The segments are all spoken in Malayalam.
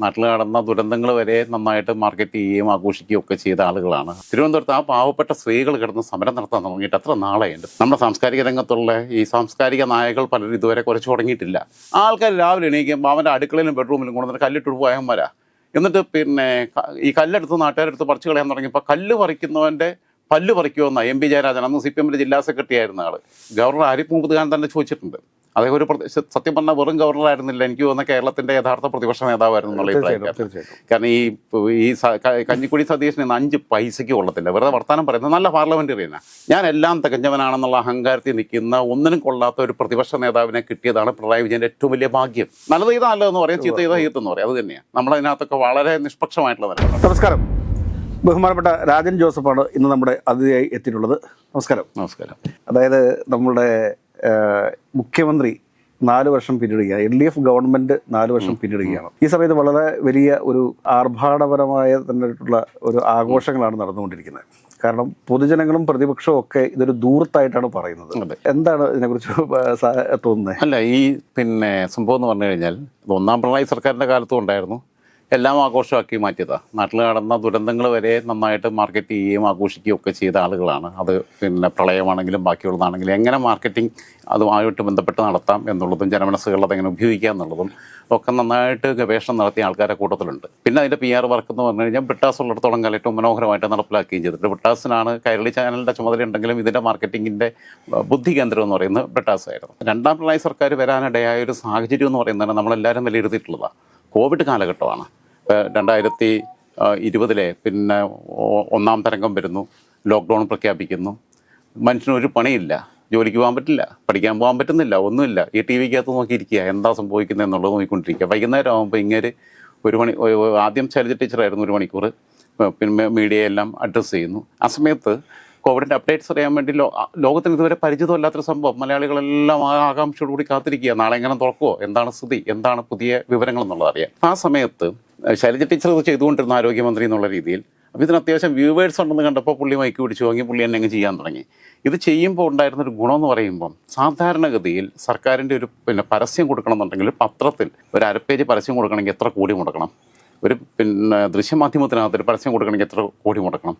നാട്ടിൽ നടന്ന ദുരന്തങ്ങൾ വരെ നന്നായിട്ട് മാർക്കറ്റ് ചെയ്യുകയും ആഘോഷിക്കുകയും ഒക്കെ ചെയ്ത ആളുകളാണ്. തിരുവനന്തപുരത്ത് ആ പാവപ്പെട്ട സ്ത്രീകൾ കിടന്ന് സമരം നടത്താൻ തുടങ്ങിയിട്ട് എത്ര നാളെയുണ്ട്? നമ്മുടെ സാംസ്കാരിക രംഗത്തുള്ള ഈ സാംസ്കാരിക നായകൾ പലരും ഇതുവരെ കുറച്ച് തുടങ്ങിയിട്ടില്ല. ആൾക്കാർ രാവിലെ എണീക്കുമ്പോൾ അവന്റെ അടുക്കളയിലും ബെഡ്റൂമിലും കൊണ്ടുവന്നിട്ട് കല്ലിട്ട് പോയന്മാരാ എന്നിട്ട് പിന്നെ ഈ കല്ലെടുത്ത് നാട്ടുകാരെടുത്ത് പറിച്ചു കളയാൻ തുടങ്ങിയപ്പോൾ കല്ല് പറിക്കുന്നവന്റെ പല്ല് പറിക്കുമെന്ന എം പി ജയരാജൻ. അന്ന് സി പി എമ്മിന്റെ ജില്ലാ സെക്രട്ടറി ആയിരുന്ന ആൾ ഗവർണർ ആരിഫ് മുഹമ്മദ് ഖാൻ തന്നെ ചോദിച്ചിട്ടുണ്ട്. അദ്ദേഹം ഒരു സത്യം പറഞ്ഞാൽ വെറും ഗവർണറായിരുന്നില്ല എനിക്ക് തോന്നുന്ന കേരളത്തിന്റെ യഥാർത്ഥ പ്രതിപക്ഷ നേതാവായിരുന്നു എന്നുള്ള അഭിപ്രായം. കാരണം ഈ ഈ കഞ്ഞിക്കുടി സതീശന് അഞ്ച് പൈസയ്ക്ക് കൊള്ളത്തില്ല. വെറുതെ വർത്തമാനം പറയുന്നത് നല്ല പാർലമെന്ററിയനാ. ഞാൻ എല്ലാം തികഞ്ഞവനാണെന്നുള്ള അഹങ്കാരത്തിൽ നിൽക്കുന്ന ഒന്നിനും കൊള്ളാത്ത ഒരു പ്രതിപക്ഷ നേതാവിനെ കിട്ടിയതാണ് പിണറായി വിജയന്റെ ഏറ്റവും വലിയ ഭാഗ്യം. നല്ലത് ചെയ്താൽ നല്ലതെന്ന് പറയാം. ചീത്ത ചെയ്താൽ ചീത്തെന്ന് പറയാം. അത് തന്നെയാണ് നമ്മളതിനകത്തൊക്കെ വളരെ നിഷ്പക്ഷമായിട്ടുള്ളവരാണ് നമസ്കാരം. ബഹുമാനപ്പെട്ട രാജൻ ജോസഫാണ് ഇന്ന് നമ്മുടെ അതിഥിയായി എത്തിയിട്ടുള്ളത്. നമസ്കാരം. നമസ്കാരം. അതായത് നമ്മളുടെ ഏഹ്, മുഖ്യമന്ത്രി നാല് വർഷം പിന്നിടുകയാണ്. എൽ ഡി എഫ് ഗവൺമെന്റ് നാല് വർഷം പിന്നിടുകയാണ്. ഈ സമയത്ത് വളരെ വലിയ ഒരു ആർഭാടപരമായ തന്നെയായിട്ടുള്ള ഒരു ആഘോഷങ്ങളാണ് നടന്നുകൊണ്ടിരിക്കുന്നത്. കാരണം പൊതുജനങ്ങളും പ്രതിപക്ഷവും ഒക്കെ ഇതൊരു ദൂരത്തായിട്ടാണ് പറയുന്നത്. എന്താണ് ഇതിനെക്കുറിച്ച് തോന്നുന്നത് അല്ല ഈ പിന്നെ സംഭവം എന്ന് പറഞ്ഞു കഴിഞ്ഞാൽ ഒന്നാം പിണറായി സർക്കാരിന്റെ കാലത്തും ഉണ്ടായിരുന്നു. എല്ലാം ആഘോഷമാക്കി മാറ്റിയതാ. നാട്ടിൽ നടന്ന ദുരന്തങ്ങൾ വരെ നന്നായിട്ട് മാർക്കറ്റ് ചെയ്യുകയും ആഘോഷിക്കുകയും ഒക്കെ ചെയ്ത ആളുകളാണ്. അത് പിന്നെ പ്രളയമാണെങ്കിലും ബാക്കിയുള്ളതാണെങ്കിലും എങ്ങനെ മാർക്കറ്റിംഗ് അതുമായിട്ട് ബന്ധപ്പെട്ട് നടത്താം എന്നുള്ളതും ജനമനസ്സുകളിൽ അതെങ്ങനെ ഉപയോഗിക്കാം എന്നുള്ളതും ഒക്കെ നന്നായിട്ട് ഗവേഷണം നടത്തിയ ആൾക്കാരെ കൂട്ടത്തിലുണ്ട്. പിന്നെ അതിന്റെ പി ആർ വർക്ക് എന്ന് പറഞ്ഞു കഴിഞ്ഞാൽ ബ്രിട്ടാസ് ഉള്ളിടത്തോളം കാലം ഏറ്റവും മനോഹരമായിട്ട് നടപ്പിലാക്കുകയും ചെയ്തിട്ടുണ്ട്. ബ്രിട്ടാസിനാണ് കൈരളി ചാനലിന്റെ ചുമതല ഉണ്ടെങ്കിലും ഇതിന്റെ മാർക്കറ്റിങ്ങിന്റെ ബുദ്ധി കേന്ദ്രം എന്ന് പറയുന്നത് ബ്രിട്ടാസ് ആയിരുന്നു. രണ്ടാം പിണറായി സർക്കാർ വരാനിടയായ ഒരു സാഹചര്യം എന്ന് പറയുന്നത് നമ്മളെല്ലാവരും വിലയിരുത്തിയിട്ടുള്ളതാണ് കോവിഡ് കാലഘട്ടമാണ്. രണ്ടായിരത്തി ഇരുപതിലെ പിന്നെ ഒന്നാം തരംഗം വരുന്നു. ലോക്ക്ഡൗൺ പ്രഖ്യാപിക്കുന്നു. മനുഷ്യന് ഒരു പണിയില്ല. ജോലിക്ക് പോകാൻ പറ്റില്ല. പഠിക്കാൻ പോകാൻ പറ്റുന്നില്ല. ഒന്നുമില്ല. ഈ ടി വിക്കകത്ത് നോക്കിയിരിക്കുക. എന്താ സംഭവിക്കുന്നത് എന്നുള്ളത് നോക്കിക്കൊണ്ടിരിക്കുക. വൈകുന്നേരം ആകുമ്പോൾ ഇങ്ങനെ ഒരു മണി ആദ്യം ശൈലജ ടീച്ചറായിരുന്നു ഒരു മണിക്കൂർ പിന്നെ മീഡിയയെല്ലാം അഡ്രസ്സ് ചെയ്യുന്നു. ആ സമയത്ത് കോവിഡിന്റെ അപ്ഡേറ്റ്സ് അറിയാൻ വേണ്ടി ലോ ലോകത്തിന് ഇതുവരെ പരിചിതമല്ലാത്തൊരു സംഭവം. മലയാളികളെല്ലാം ആകാംക്ഷയോടുകൂടി കാത്തിരിക്കുക. നാളെ എങ്ങനെ തുറക്കുമോ എന്താണ് സ്ഥിതി? എന്താണ് പുതിയ വിവരങ്ങൾ എന്നുള്ളത് അറിയാം ആ സമയത്ത് ശൈലജ ടീച്ചർ ഇത് ചെയ്തുകൊണ്ടിരുന്ന ആരോഗ്യമന്ത്രി എന്നുള്ള രീതിയിൽ. അപ്പോൾ ഇതിന് അത്യാവശ്യം വ്യൂവേഴ്സ് ഉണ്ടെന്ന് കണ്ടപ്പോൾ പുള്ളി മൈക്ക് പിടിച്ചു വാങ്ങി പുള്ളി എന്നെ ചെയ്യാൻ തുടങ്ങി. ഇത് ചെയ്യുമ്പോൾ ഉണ്ടായിരുന്ന ഒരു ഗുണമെന്ന് പറയുമ്പം സാധാരണഗതിയിൽ സർക്കാരിന്റെ ഒരു പിന്നെ പരസ്യം കൊടുക്കണമെന്നുണ്ടെങ്കിൽ പത്രത്തിൽ ഒരു അരപ്പേജ് പരസ്യം കൊടുക്കണമെങ്കിൽ എത്ര കോടി മുടക്കണം? ഒരു പിന്നെ ദൃശ്യമാധ്യമത്തിനകത്ത് ഒരു പരസ്യം കൊടുക്കണമെങ്കിൽ എത്ര കോടി മുടക്കണം?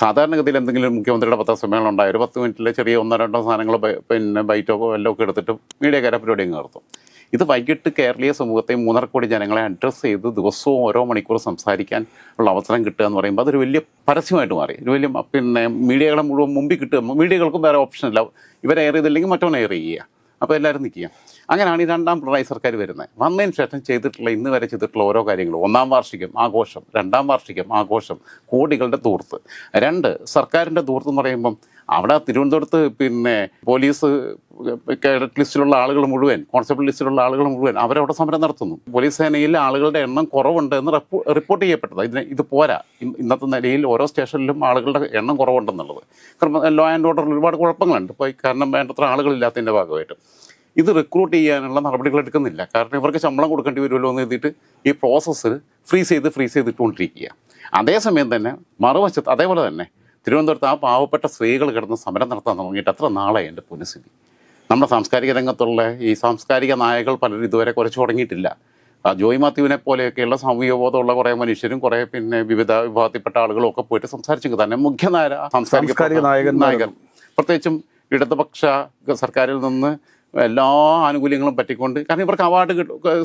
സാധാരണഗതിയിൽ എന്തെങ്കിലും മുഖ്യമന്ത്രിയുടെ പത്രസമ്മേളനം ഉണ്ടായ ഒരു പത്ത് മിനിറ്റിലെ ചെറിയ ഒന്നോ രണ്ടോ സാധനങ്ങൾ പിന്നെ ബൈറ്റോ എല്ലാം ഒക്കെ എടുത്തിട്ട് മീഡിയക്കാരെ പരിപാടി അങ്ങ് നടത്തും. ഇത് വൈകിട്ട് കേരളീയ സമൂഹത്തെ മൂന്നര കോടി ജനങ്ങളെ അഡ്രസ്സ് ചെയ്ത് ദിവസവും ഓരോ മണിക്കൂർ സംസാരിക്കാൻ ഉള്ള അവസരം കിട്ടുക എന്ന് പറയുമ്പോൾ അതൊരു വലിയ പരസ്യമായിട്ട് മാറി. ഒരു വലിയ പിന്നെ മീഡിയകളെ മുഴുവൻ മുമ്പിൽ കിട്ടുക. മീഡിയകൾക്കും വേറെ ഇല്ല. ഇവരെ എയർ ചെയ്തില്ലെങ്കിൽ മറ്റവനെ എയർ ചെയ്യുക. അപ്പോൾ എല്ലാവരും നിൽക്കുക അങ്ങനെയാണ് ഈ രണ്ടാം പിണറായി സർക്കാർ വരുന്നത്. വന്നതിന് ശേഷം ചെയ്തിട്ടുള്ള ഇന്ന് വരെ ചെയ്തിട്ടുള്ള ഓരോ കാര്യങ്ങളും. ഒന്നാം വാർഷികം ആഘോഷം. രണ്ടാം വാർഷികം ആഘോഷം. കോടികളുടെ തൂർത്ത്. രണ്ട് സർക്കാരിന്റെ ദൂർത്ത് എന്ന് പറയുമ്പം അവിടെ തിരുവനന്തപുരത്ത് പിന്നെ പോലീസ് കേഡറ്റ് ലിസ്റ്റിലുള്ള ആളുകൾ മുഴുവൻ കോൺസ്റ്റബിൾ ലിസ്റ്റിലുള്ള ആളുകൾ മുഴുവൻ അവരവിടെ സമരം നടത്തുന്നു. പോലീസ് സേനയിൽ ആളുകളുടെ എണ്ണം കുറവുണ്ട് എന്ന് റിപ്പോർട്ട് ചെയ്യപ്പെട്ടത്. ഇതിന് ഇത് പോരാ. ഇന്നത്തെ നിലയിൽ ഓരോ സ്റ്റേഷനിലും ആളുകളുടെ എണ്ണം കുറവുണ്ടെന്നുള്ളത്. കാരണം ലോ ആൻഡ് ഓർഡറിൽ ഒരുപാട് കുഴപ്പങ്ങളുണ്ട്. ഇപ്പോൾ കാരണം വേണ്ടത്ര ആളുകളില്ലാത്തതിന്റെ ഭാഗമായിട്ട്. ഇത് റിക്രൂട്ട് ചെയ്യാനുള്ള നടപടികൾ എടുക്കുന്നില്ല. കാരണം ഇവർക്ക് ശമ്പളം കൊടുക്കേണ്ടി വരുമല്ലോ എന്ന് എഴുതിയിട്ട് ഈ പ്രോസസ്സ് ഫ്രീസ് ചെയ്ത് ഫ്രീസ് ചെയ്തിട്ടുകൊണ്ടിരിക്കുക. അതേസമയം തന്നെ മറുവശത്ത് അതേപോലെ തന്നെ തിരുവനന്തപുരത്ത് ആ പാവപ്പെട്ട സ്ത്രീകൾ കിടന്ന് സമരം നടത്താൻ തുടങ്ങിയിട്ട് എത്ര നാളായി എന്റെ പുനഃസ്ഥിതി നമ്മുടെ സാംസ്കാരിക രംഗത്തുള്ള ഈ സാംസ്കാരിക നായകൾ പലരും ഇതുവരെ കുറച്ച് തുടങ്ങിയിട്ടില്ല. ആ ജോയ് മാത്യുവിനെ പോലെയൊക്കെയുള്ള സാമൂഹിക ബോധമുള്ള കുറേ മനുഷ്യരും കുറേ പിന്നെ വിവിധ വിഭാഗത്തിൽപ്പെട്ട ആളുകളും ഒക്കെ പോയിട്ട് സംസാരിച്ചെങ്കിൽ തന്നെ മുഖ്യ നായ സാംസ്കാരിക നായകൻ. നായകൻ. പ്രത്യേകിച്ചും ഇടതുപക്ഷ സർക്കാരിൽ നിന്ന് എല്ലാ ആനുകൂല്യങ്ങളും പറ്റിക്കൊണ്ട് കാരണം ഇവർക്ക് അവാർഡ്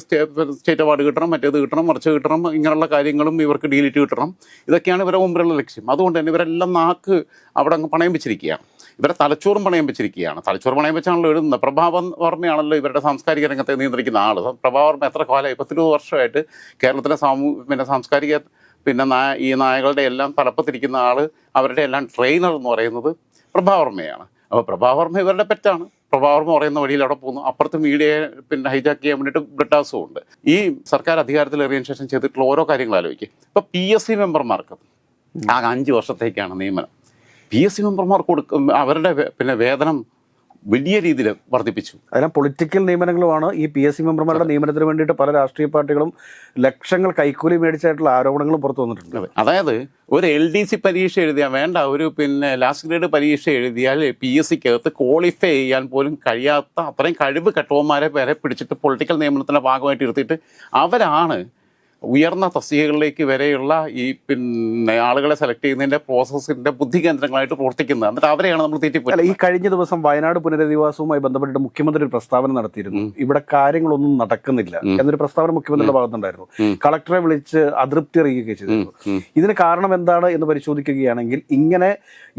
സ്റ്റേറ്റ് അവാർഡ് കിട്ടണം മറ്റേത് കിട്ടണം മറിച്ച് കിട്ടണം ഇങ്ങനെയുള്ള കാര്യങ്ങളും ഇവർക്ക് ഡീലിറ്റ് കിട്ടണം. ഇതൊക്കെയാണ് ഇവരുടെ മുമ്പിലുള്ള ലക്ഷ്യം. അതുകൊണ്ട് തന്നെ ഇവരെല്ലാം നാക്ക് അവിടെ അങ്ങ് പണയം വെച്ചിരിക്കുകയാണ്. ഇവരെ തലച്ചോറും പണയം വെച്ചിരിക്കുകയാണ്. തലച്ചോറ് പണയം വെച്ചാണല്ലോ എഴുതുന്നത് പ്രഭാവം വർമ്മയാണല്ലോ ഇവരുടെ സാംസ്കാരിക രംഗത്തെ നിയന്ത്രിക്കുന്ന ആൾ പ്രഭാവ വർമ്മ എത്ര കാലമായി? പത്തിരുപത് വർഷമായിട്ട് കേരളത്തിലെ സാമൂ പിന്നെ സാംസ്കാരിക പിന്നെ ഈ നായകളുടെ എല്ലാം തലപ്പത്തിരിക്കുന്ന ആൾ അവരുടെ എല്ലാം ട്രെയിനർ എന്ന് പറയുന്നത് പ്രഭാവർമ്മയാണ്. അപ്പോൾ പ്രഭാവർമ്മ ഇവരുടെ പെറ്റാണ്. പ്രഭാവർമ്മ പറയുന്ന വഴിയിൽ അവിടെ പോകുന്നു. അപ്പുറത്ത് മീഡിയയെ പിന്നെ ഹൈജാക്ക് ചെയ്യാൻ വേണ്ടിയിട്ട് ബ്രിട്ടാസും ഉണ്ട്. ഈ സർക്കാർ അധികാരത്തിലേറിയതിനു ശേഷം ചെയ്തിട്ടുള്ള ഓരോ കാര്യങ്ങൾ ആലോചിക്കുക ഇപ്പൊ പി എസ് സി മെമ്പർമാർക്ക് ആ അഞ്ച് വർഷത്തേക്കാണ് നിയമനം. പി എസ് സി മെമ്പർമാർക്ക് കൊടുക്കും അവരുടെ പിന്നെ വേതനം വലിയ രീതിയിൽ വർദ്ധിപ്പിച്ചു. അതെല്ലാം പൊളിറ്റിക്കൽ നിയമനങ്ങളുമാണ്. ഈ പി എസ് സി മെമ്പർമാരുടെ നിയമനത്തിന് വേണ്ടിയിട്ട് പല രാഷ്ട്രീയ പാർട്ടികളും ലക്ഷങ്ങൾ കൈക്കൂലി മേടിച്ചായിട്ടുള്ള ആരോപണങ്ങളും പുറത്തു വന്നിട്ടുണ്ട്. അതായത് ഒരു എൽ ഡി സി പരീക്ഷ എഴുതിയാൽ വേണ്ട ഒരു പിന്നെ ലാസ്റ്റ് ഗ്രേഡ് പരീക്ഷ എഴുതിയാൽ പി എസ് സിക്കകത്ത് ക്വാളിഫൈ ചെയ്യാൻ പോലും കഴിയാത്ത അത്രയും കഴിവ് കെട്ടവന്മാരെ വരെ പിടിച്ചിട്ട് പൊളിറ്റിക്കൽ നിയമനത്തിന്റെ ഭാഗമായിട്ട് ഇരുത്തിയിട്ട് അവരാണ് ഉയർന്ന തസ്തികകളിലേക്ക് വരെയുള്ള ഈ പിന്നെ ആളുകളെ സെലക്ട് ചെയ്യുന്നതിന്റെ പ്രോസസ്സിന്റെ ബുദ്ധി കേന്ദ്രങ്ങളായിട്ട് പ്രവർത്തിക്കുന്നത്. എന്നിട്ട് അവരെയാണ് നമ്മൾ അല്ല പോയത് ഈ കഴിഞ്ഞ ദിവസം വയനാട് പുനരധിവാസവുമായി ബന്ധപ്പെട്ട് മുഖ്യമന്ത്രി ഒരു പ്രസ്താവന നടത്തിയിരുന്നു. ഇവിടെ കാര്യങ്ങളൊന്നും നടക്കുന്നില്ല എന്നൊരു പ്രസ്താവന മുഖ്യമന്ത്രിയുടെ ഭാഗത്തുണ്ടായിരുന്നു കളക്ടറെ വിളിച്ച് അതൃപ്തി അറിയിക്കുകയും ചെയ്തിരുന്നു. ഇതിന് കാരണം എന്താണ് എന്ന് പരിശോധിക്കുകയാണെങ്കിൽ ഇങ്ങനെ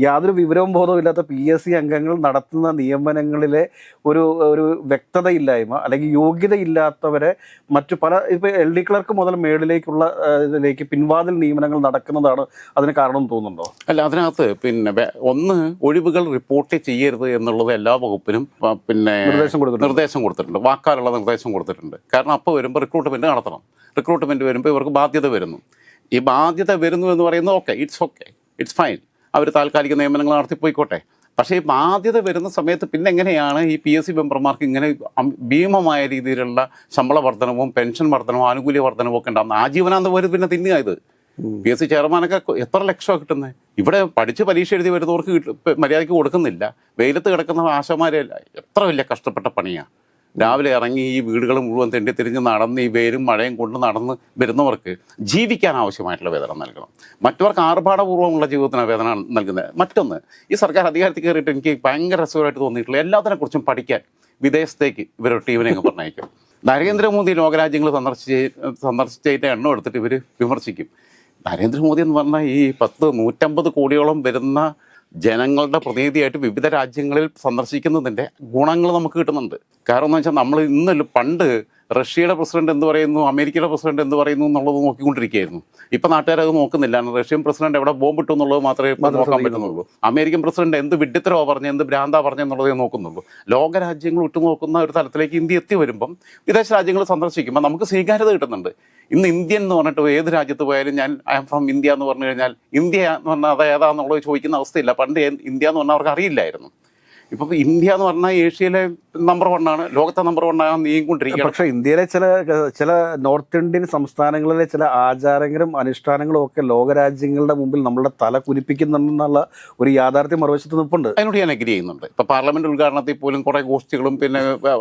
യാതൊരു വിവരവും ബോധവും ഇല്ലാത്ത പി എസ് സി അംഗങ്ങൾ നടത്തുന്ന നിയമനങ്ങളിലെ ഒരു ഒരു വ്യക്തതയില്ലായ്മ അല്ലെങ്കിൽ യോഗ്യതയില്ലാത്തവരെ മറ്റു പല ഇപ്പൊ എൽ ഡി ക്ലർക്ക് മുതൽ മേളിലേക്കുള്ള ഇതിലേക്ക് പിൻവാതിൽ നിയമനങ്ങൾ നടക്കുന്നതാണ് അതിന് കാരണം തോന്നുന്നുണ്ടോ? അല്ല അതിനകത്ത് പിന്നെ ഒന്ന് ഒഴിവുകൾ റിപ്പോർട്ട് ചെയ്യരുത് എന്നുള്ളത് എല്ലാ വകുപ്പിനും പിന്നെ നിർദ്ദേശം കൊടുത്തിട്ടുണ്ട്. നിർദ്ദേശം കൊടുത്തിട്ടുണ്ട്. വാക്കാലുള്ള നിർദ്ദേശം കൊടുത്തിട്ടുണ്ട്. കാരണം അപ്പോൾ വരുമ്പോൾ റിക്രൂട്ട്മെന്റ് നടത്തണം. റിക്രൂട്ട്മെന്റ് വരുമ്പോൾ ഇവർക്ക് ബാധ്യത വരുന്നു. ഈ ബാധ്യത വരുന്നു എന്ന് പറയുന്നത് okay it's okay it's fine അവർ താൽക്കാലിക നിയമനങ്ങൾ നടത്തിപ്പോയിക്കോട്ടെ. പക്ഷേ ഈ ബാധ്യത വരുന്ന സമയത്ത് പിന്നെ എങ്ങനെയാണ് ഈ പി എസ് സി മെമ്പർമാർക്ക് ഇങ്ങനെ ഭീമമായ രീതിയിലുള്ള ശമ്പള വർധനവും പെൻഷൻ വർധനവും ആനുകൂല്യ വർധനവും ഒക്കെ ഉണ്ടാകുന്നത് ആജീവനാന്ത പോലും പിന്നെ തിന്നുക ഇത്. പി എസ് സി ചെയർമാനൊക്കെ എത്ര ലക്ഷമാണ് കിട്ടുന്നത് ഇവിടെ പഠിച്ച് പരീക്ഷ എഴുതി വരുന്നവർക്ക് മര്യാദയ്ക്ക് കൊടുക്കുന്നില്ല. വെയിലത്ത് കിടക്കുന്ന ആശമാരെ എത്ര വലിയ കഷ്ടപ്പെട്ട പണിയാണ് രാവിലെ ഇറങ്ങി ഈ വീടുകൾ മുഴുവൻ തെണ്ടി തിരിഞ്ഞ് നടന്ന് ഈ വെയിലും മഴയും കൊണ്ട് നടന്ന് വരുന്നവർക്ക് ജീവിക്കാൻ ആവശ്യമായിട്ടുള്ള വേതനം നൽകണം. മറ്റവർക്ക് ആർഭാടപൂർവമുള്ള ജീവിതത്തിന് വേതനം നൽകുന്നത്. മറ്റൊന്ന് ഈ സർക്കാർ അധികാരത്തിൽ കയറിയിട്ട് എനിക്ക് ഭയങ്കര രസകരമായിട്ട് തോന്നിയിട്ടുള്ള എല്ലാത്തിനെക്കുറിച്ചും പഠിക്കാൻ വിദേശത്തേക്ക് ഇവരുടെ ടീമിനെ അങ്ങ് പറഞ്ഞയക്കും. നരേന്ദ്രമോദി ലോകരാജ്യങ്ങൾ സന്ദർശിച്ച് സന്ദർശിച്ചതിന്റെ എണ്ണം എടുത്തിട്ട് ഇവർ വിമർശിക്കും. നരേന്ദ്രമോദി എന്ന് പറഞ്ഞാൽ ഈ പത്ത് നൂറ്റമ്പത് കോടിയോളം വരുന്ന ജനങ്ങളുടെ പ്രതിനിധിയായിട്ട് വിവിധ രാജ്യങ്ങളിൽ സന്ദർശിക്കുന്നതിന്റെ ഗുണങ്ങൾ നമുക്ക് കിട്ടുന്നുണ്ട്. കാരണം എന്ന് വെച്ചാൽ നമ്മൾ ഇന്നല്ല പണ്ട് റഷ്യയുടെ പ്രസിഡന്റ് എന്ത് പറയുന്നു അമേരിക്കയുടെ പ്രസിഡന്റ് എന്ത് പറയുന്നു എന്നുള്ളത് നോക്കിക്കൊണ്ടിരിക്കുകയായിരുന്നു. ഇപ്പൊ നാട്ടുകാർ അത് നോക്കുന്നില്ല റഷ്യൻ പ്രസിഡന്റ് എവിടെ ബോംബ് ഇട്ടു എന്നുള്ളത് മാത്രമേ നോക്കാൻ പറ്റുന്നുള്ളൂ. അമേരിക്കൻ പ്രസിഡന്റ് എന്ത് വിഡ്ഢിത്തരോ പറഞ്ഞു എന്ത് ഭ്രാന്താ പറഞ്ഞു എന്നുള്ളതേ നോക്കുന്നുള്ളൂ. ലോകരാജ്യങ്ങൾ ഉറ്റുനോക്കുന്ന ഒരു തലത്തിലേക്ക് ഇന്ത്യ എത്തി വരുമ്പം വിദേശ രാജ്യങ്ങൾ സന്ദർശിക്കുമ്പോൾ നമുക്ക് സ്വീകാര്യത കിട്ടുന്നുണ്ട്. ഇന്ന് ഇന്ത്യൻ എന്ന് പറഞ്ഞിട്ട് ഏത് രാജ്യത്ത് പോയാലും ഞാൻ ഐ എം ഫ്രം ഇന്ത്യ എന്ന് പറഞ്ഞു കഴിഞ്ഞാൽ ഇന്ത്യ എന്ന് പറഞ്ഞാൽ അത് ഏതാന്നുള്ളത് ചോദിക്കുന്ന അവസ്ഥയില്ല. പണ്ട് ഇന്ത്യ എന്ന് പറഞ്ഞാൽ അവർക്ക് അറിയില്ലായിരുന്നു. ഇപ്പൊ ഇന്ത്യ എന്ന് പറഞ്ഞാൽ ഏഷ്യയിലെ നമ്പർ വൺ ആണ്. ലോകത്തെ നമ്പർ വൺ ആണ് നീങ്ങിക്കൊണ്ടിരിക്കുകയാണ്. പക്ഷെ ഇന്ത്യയിലെ ചില ചില നോർത്ത് ഇന്ത്യൻ സംസ്ഥാനങ്ങളിലെ ചില ആചാരങ്ങളും അനുഷ്ഠാനങ്ങളും ഒക്കെ ലോകരാജ്യങ്ങളുടെ മുമ്പിൽ നമ്മളുടെ തല കുനിപ്പിക്കുന്നുണ്ടെന്നുള്ള ഒരു യാഥാർത്ഥ്യം മറുവശത്ത് നിൽപ്പുണ്ട്. അതിനോട് ഞാൻ അഗ്രി ചെയ്യുന്നുണ്ട്. ഇപ്പൊ പാർലമെന്റ് ഉദ്ഘാടനത്തിൽ പോലും കുറേ ഗോഷ്ഠികളും പിന്നെ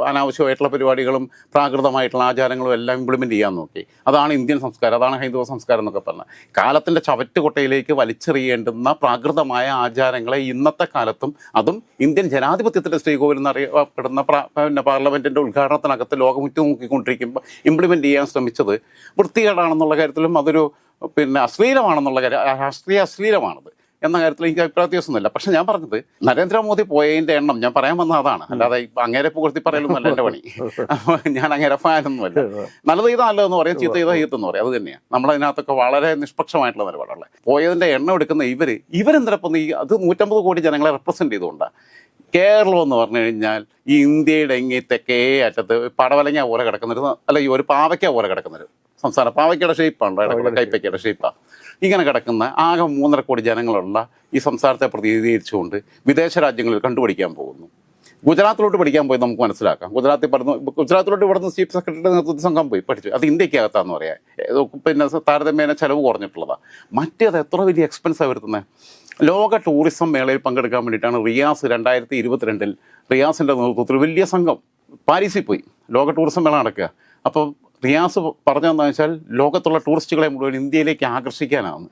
അനാവശ്യമായിട്ടുള്ള പരിപാടികളും പ്രാകൃതമായിട്ടുള്ള ആചാരങ്ങളും എല്ലാം ഇംപ്ലിമെന്റ് ചെയ്യാൻ നോക്കി. അതാണ് ഇന്ത്യൻ സംസ്കാരം അതാണ് ഹൈന്ദവ സംസ്കാരം എന്നൊക്കെ പറഞ്ഞത് കാലത്തിന്റെ ചവറ്റുകൊട്ടയിലേക്ക് വലിച്ചെറിയേണ്ടുന്ന പ്രാകൃതമായ ആചാരങ്ങളെ ഇന്നത്തെ കാലത്തും അതും ഇന്ത്യൻ ജനാധിപത്യത്തിന്റെ ശ്രീകോവിൽ എന്നറിയപ്പെടുന്ന പ്രാ- പിന്നെ പാർലമെന്റിന്റെ ഉദ്ഘാടനത്തിനകത്ത് ലോകമുറ്റം നോക്കിക്കൊണ്ടിരിക്കുമ്പോൾ ഇംപ്ലിമെന്റ് ചെയ്യാൻ ശ്രമിച്ചത് വൃത്തികേടാണെന്നുള്ള കാര്യത്തിലും അതൊരു പിന്നെ അശ്ലീലമാണെന്നുള്ള കാര്യം രാഷ്ട്രീയ അശ്ലീലമാണത്. എന്ന കാര്യത്തിൽ എനിക്ക് അഭിപ്രായ വ്യത്യാസമൊന്നുമില്ല. പക്ഷെ ഞാൻ പറഞ്ഞത് നരേന്ദ്രമോദി പോയതിന്റെ എണ്ണം ഞാൻ പറയാൻ വന്ന അതാണ്. അല്ലാതെ അങ്ങേരെ പുകഴ്ത്തി പറയലൊന്നുമല്ല എന്റെ പണി. ഞാൻ അങ്ങേരെ ഫാനൊന്നുമല്ല. നല്ലത് ചെയ്താൽ നല്ലതെന്ന് പറയാം ചീത്ത ചെയ്താൽ ചീത്തെന്ന് പറയാം. അത് തന്നെയാണ് നമ്മളതിനകത്തൊക്കെ വളരെ നിഷ്പക്ഷമായിട്ടുള്ള നിലപാടുള്ളത് പോയതിന്റെ എണ്ണം എടുക്കുന്ന ഇവർ ഇവരെന്തിനപ്പം ഈ അത് നൂറ്റമ്പത് കോടി ജനങ്ങളെ റെപ്രസെന്റ് ചെയ്തുകൊണ്ടാണ് കേരളം എന്ന് പറഞ്ഞു കഴിഞ്ഞാൽ ഈ ഇന്ത്യയുടെ ഇങ്ങേ തെക്കേ അറ്റത്ത് പടവലങ്ങ പോലെ കിടക്കുന്നൊരു അല്ലെങ്കിൽ ഒരു പാവയ്ക്ക പോലെ കിടക്കുന്നൊരു സംസ്ഥാനം. പാവയ്ക്കയുടെ ഷേപ്പാണ് കൈപ്പയ്ക്കയുടെ ഷേപ്പാണ് ഇങ്ങനെ കിടക്കുന്ന ആകെ മൂന്നര കോടി ജനങ്ങളുള്ള ഈ സംസ്ഥാനത്തെ പ്രതിനിധീകരിച്ചുകൊണ്ട് വിദേശ രാജ്യങ്ങളിൽ കണ്ടുപിടിക്കാൻ പോകുന്നു. ഗുജറാത്തിലോട്ട് പഠിക്കാൻ പോയി നമുക്ക് മനസ്സിലാക്കാം. ഗുജറാത്തിൽ പഠിച്ചു ഗുജറാത്തിലോട്ട് ഇവിടുന്ന് ചീഫ് സെക്രട്ടറിയുടെ നേതൃത്വ സംഘം പോയി പഠിച്ചു. അത് ഇന്ത്യക്കകത്താന്ന് പറയാം. പിന്നെ താരതമ്യേന ചെലവ് കുറഞ്ഞിട്ടുള്ളതാണ് മറ്റേത് എത്ര വലിയ എക്സ്പെൻസാണ് വരുത്തുന്നത് ലോക ടൂറിസം മേളയിൽ പങ്കെടുക്കാൻ വേണ്ടിയിട്ടാണ് റിയാസ് രണ്ടായിരത്തി ഇരുപത്തിരണ്ടിൽ റിയാസിന്റെ നേതൃത്വത്തിൽ വലിയ സംഘം പാരീസിൽ പോയി. ലോക ടൂറിസം മേള നടക്കുക. അപ്പോൾ റിയാസ് പറഞ്ഞതെന്ന് വെച്ചാൽ ലോകത്തുള്ള ടൂറിസ്റ്റുകളെ മുഴുവൻ ഇന്ത്യയിലേക്ക് ആകർഷിക്കാനാണ്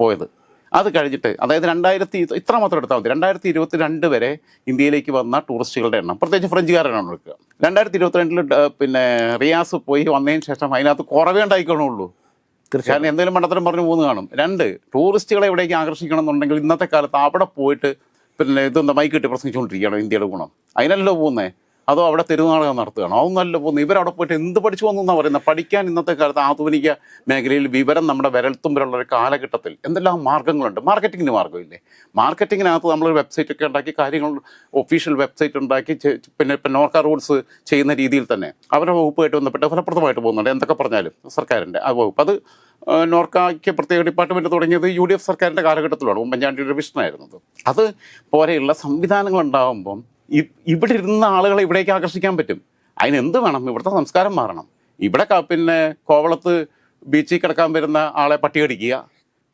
പോയത്. അത് കഴിഞ്ഞിട്ട് അതായത് രണ്ടായിരത്തി ഇത്ര മാത്രം എടുത്താൽ മതി. രണ്ടായിരത്തി ഇരുപത്തി രണ്ട് വരെ ഇന്ത്യയിലേക്ക് വന്ന ടൂറിസ്റ്റുകളുടെ എണ്ണം പ്രത്യേകിച്ച് ഫ്രഞ്ചുകാരനാണ് എടുക്കുക. രണ്ടായിരത്തി ഇരുപത്തിരണ്ടിൽ പിന്നെ റിയാസ് പോയി വന്നതിന് ശേഷം അതിനകത്ത് കുറവേ ഉണ്ടായിക്കണുള്ളൂ തീർച്ചയായും. എന്തെങ്കിലും മണ്ടത്തരം പറഞ്ഞു പോകുന്നു കാണും. രണ്ട് ടൂറിസ്റ്റുകളെ എവിടേക്ക് ആകർഷിക്കണം എന്നുണ്ടെങ്കിൽ ഇന്നത്തെ കാലത്ത് അവിടെ പോയിട്ട് പിന്നെ ഇതെന്താ മൈക്ക് കിട്ടി പ്രസംഗിച്ചുകൊണ്ടിരിക്കുകയാണ് ഇന്ത്യയുടെ ഗുണം. അതിനല്ലോ പോകുന്നേ? അതോ അവിടെ തെരുവുനാടകം നടത്തുകയാണ്? അതൊന്നല്ല പോകുന്നു. ഇവരവിടെ പോയിട്ട് എന്ത് പഠിച്ചു വന്നു എന്നാണ് പറയുന്നത് പഠിക്കാൻ ഇന്നത്തെ കാലത്ത് ആധുനിക മേഖലയിൽ വിവരം നമ്മുടെ വിരൽത്തുമ്പിലുള്ള ഒരു കാലഘട്ടത്തിൽ എന്തെല്ലാം മാർഗങ്ങളുണ്ട് മാർക്കറ്റിങ്ങിന് മാർഗമില്ലേ? മാർക്കറ്റിങ്ങിനകത്ത് നമ്മൾ വെബ്സൈറ്റ് ഒക്കെ ഉണ്ടാക്കി കാര്യങ്ങൾ ഒഫീഷ്യൽ വെബ്സൈറ്റ് ഉണ്ടാക്കി പിന്നെ ഇപ്പം നോർക്ക റൂൾസ് ചെയ്യുന്ന രീതിയിൽ തന്നെ അവരുടെ വകുപ്പുമായിട്ട് ബന്ധപ്പെട്ട് ഫലപ്രദമായിട്ട് പോകുന്നുണ്ട്. എന്തൊക്കെ പറഞ്ഞാലും സർക്കാരിന്റെ ആ വകുപ്പ്. അത് നോർക്കയ്ക്ക് പ്രത്യേക ഡിപ്പാർട്ട്മെന്റ് തുടങ്ങിയത് യു ഡി എഫ് സർക്കാരിന്റെ കാലഘട്ടത്തിലാണ്. ഉമ്മൻചാണ്ടിയുടെ വിഷനായിരുന്നത് അത്. പോലെയുള്ള സംവിധാനങ്ങൾ ഉണ്ടാകുമ്പം ഇവിടെ ഇരുന്ന ആളുകളെ ഇവിടേക്ക് ആകർഷിക്കാൻ പറ്റും. അതിന് എന്ത് വേണം? ഇവിടുത്തെ സംസ്കാരം മാറണം. ഇവിടെ പിന്നെ കോവളത്ത് ബീച്ചിൽ കിടക്കാൻ വരുന്ന ആളെ പട്ടിയടിക്കുക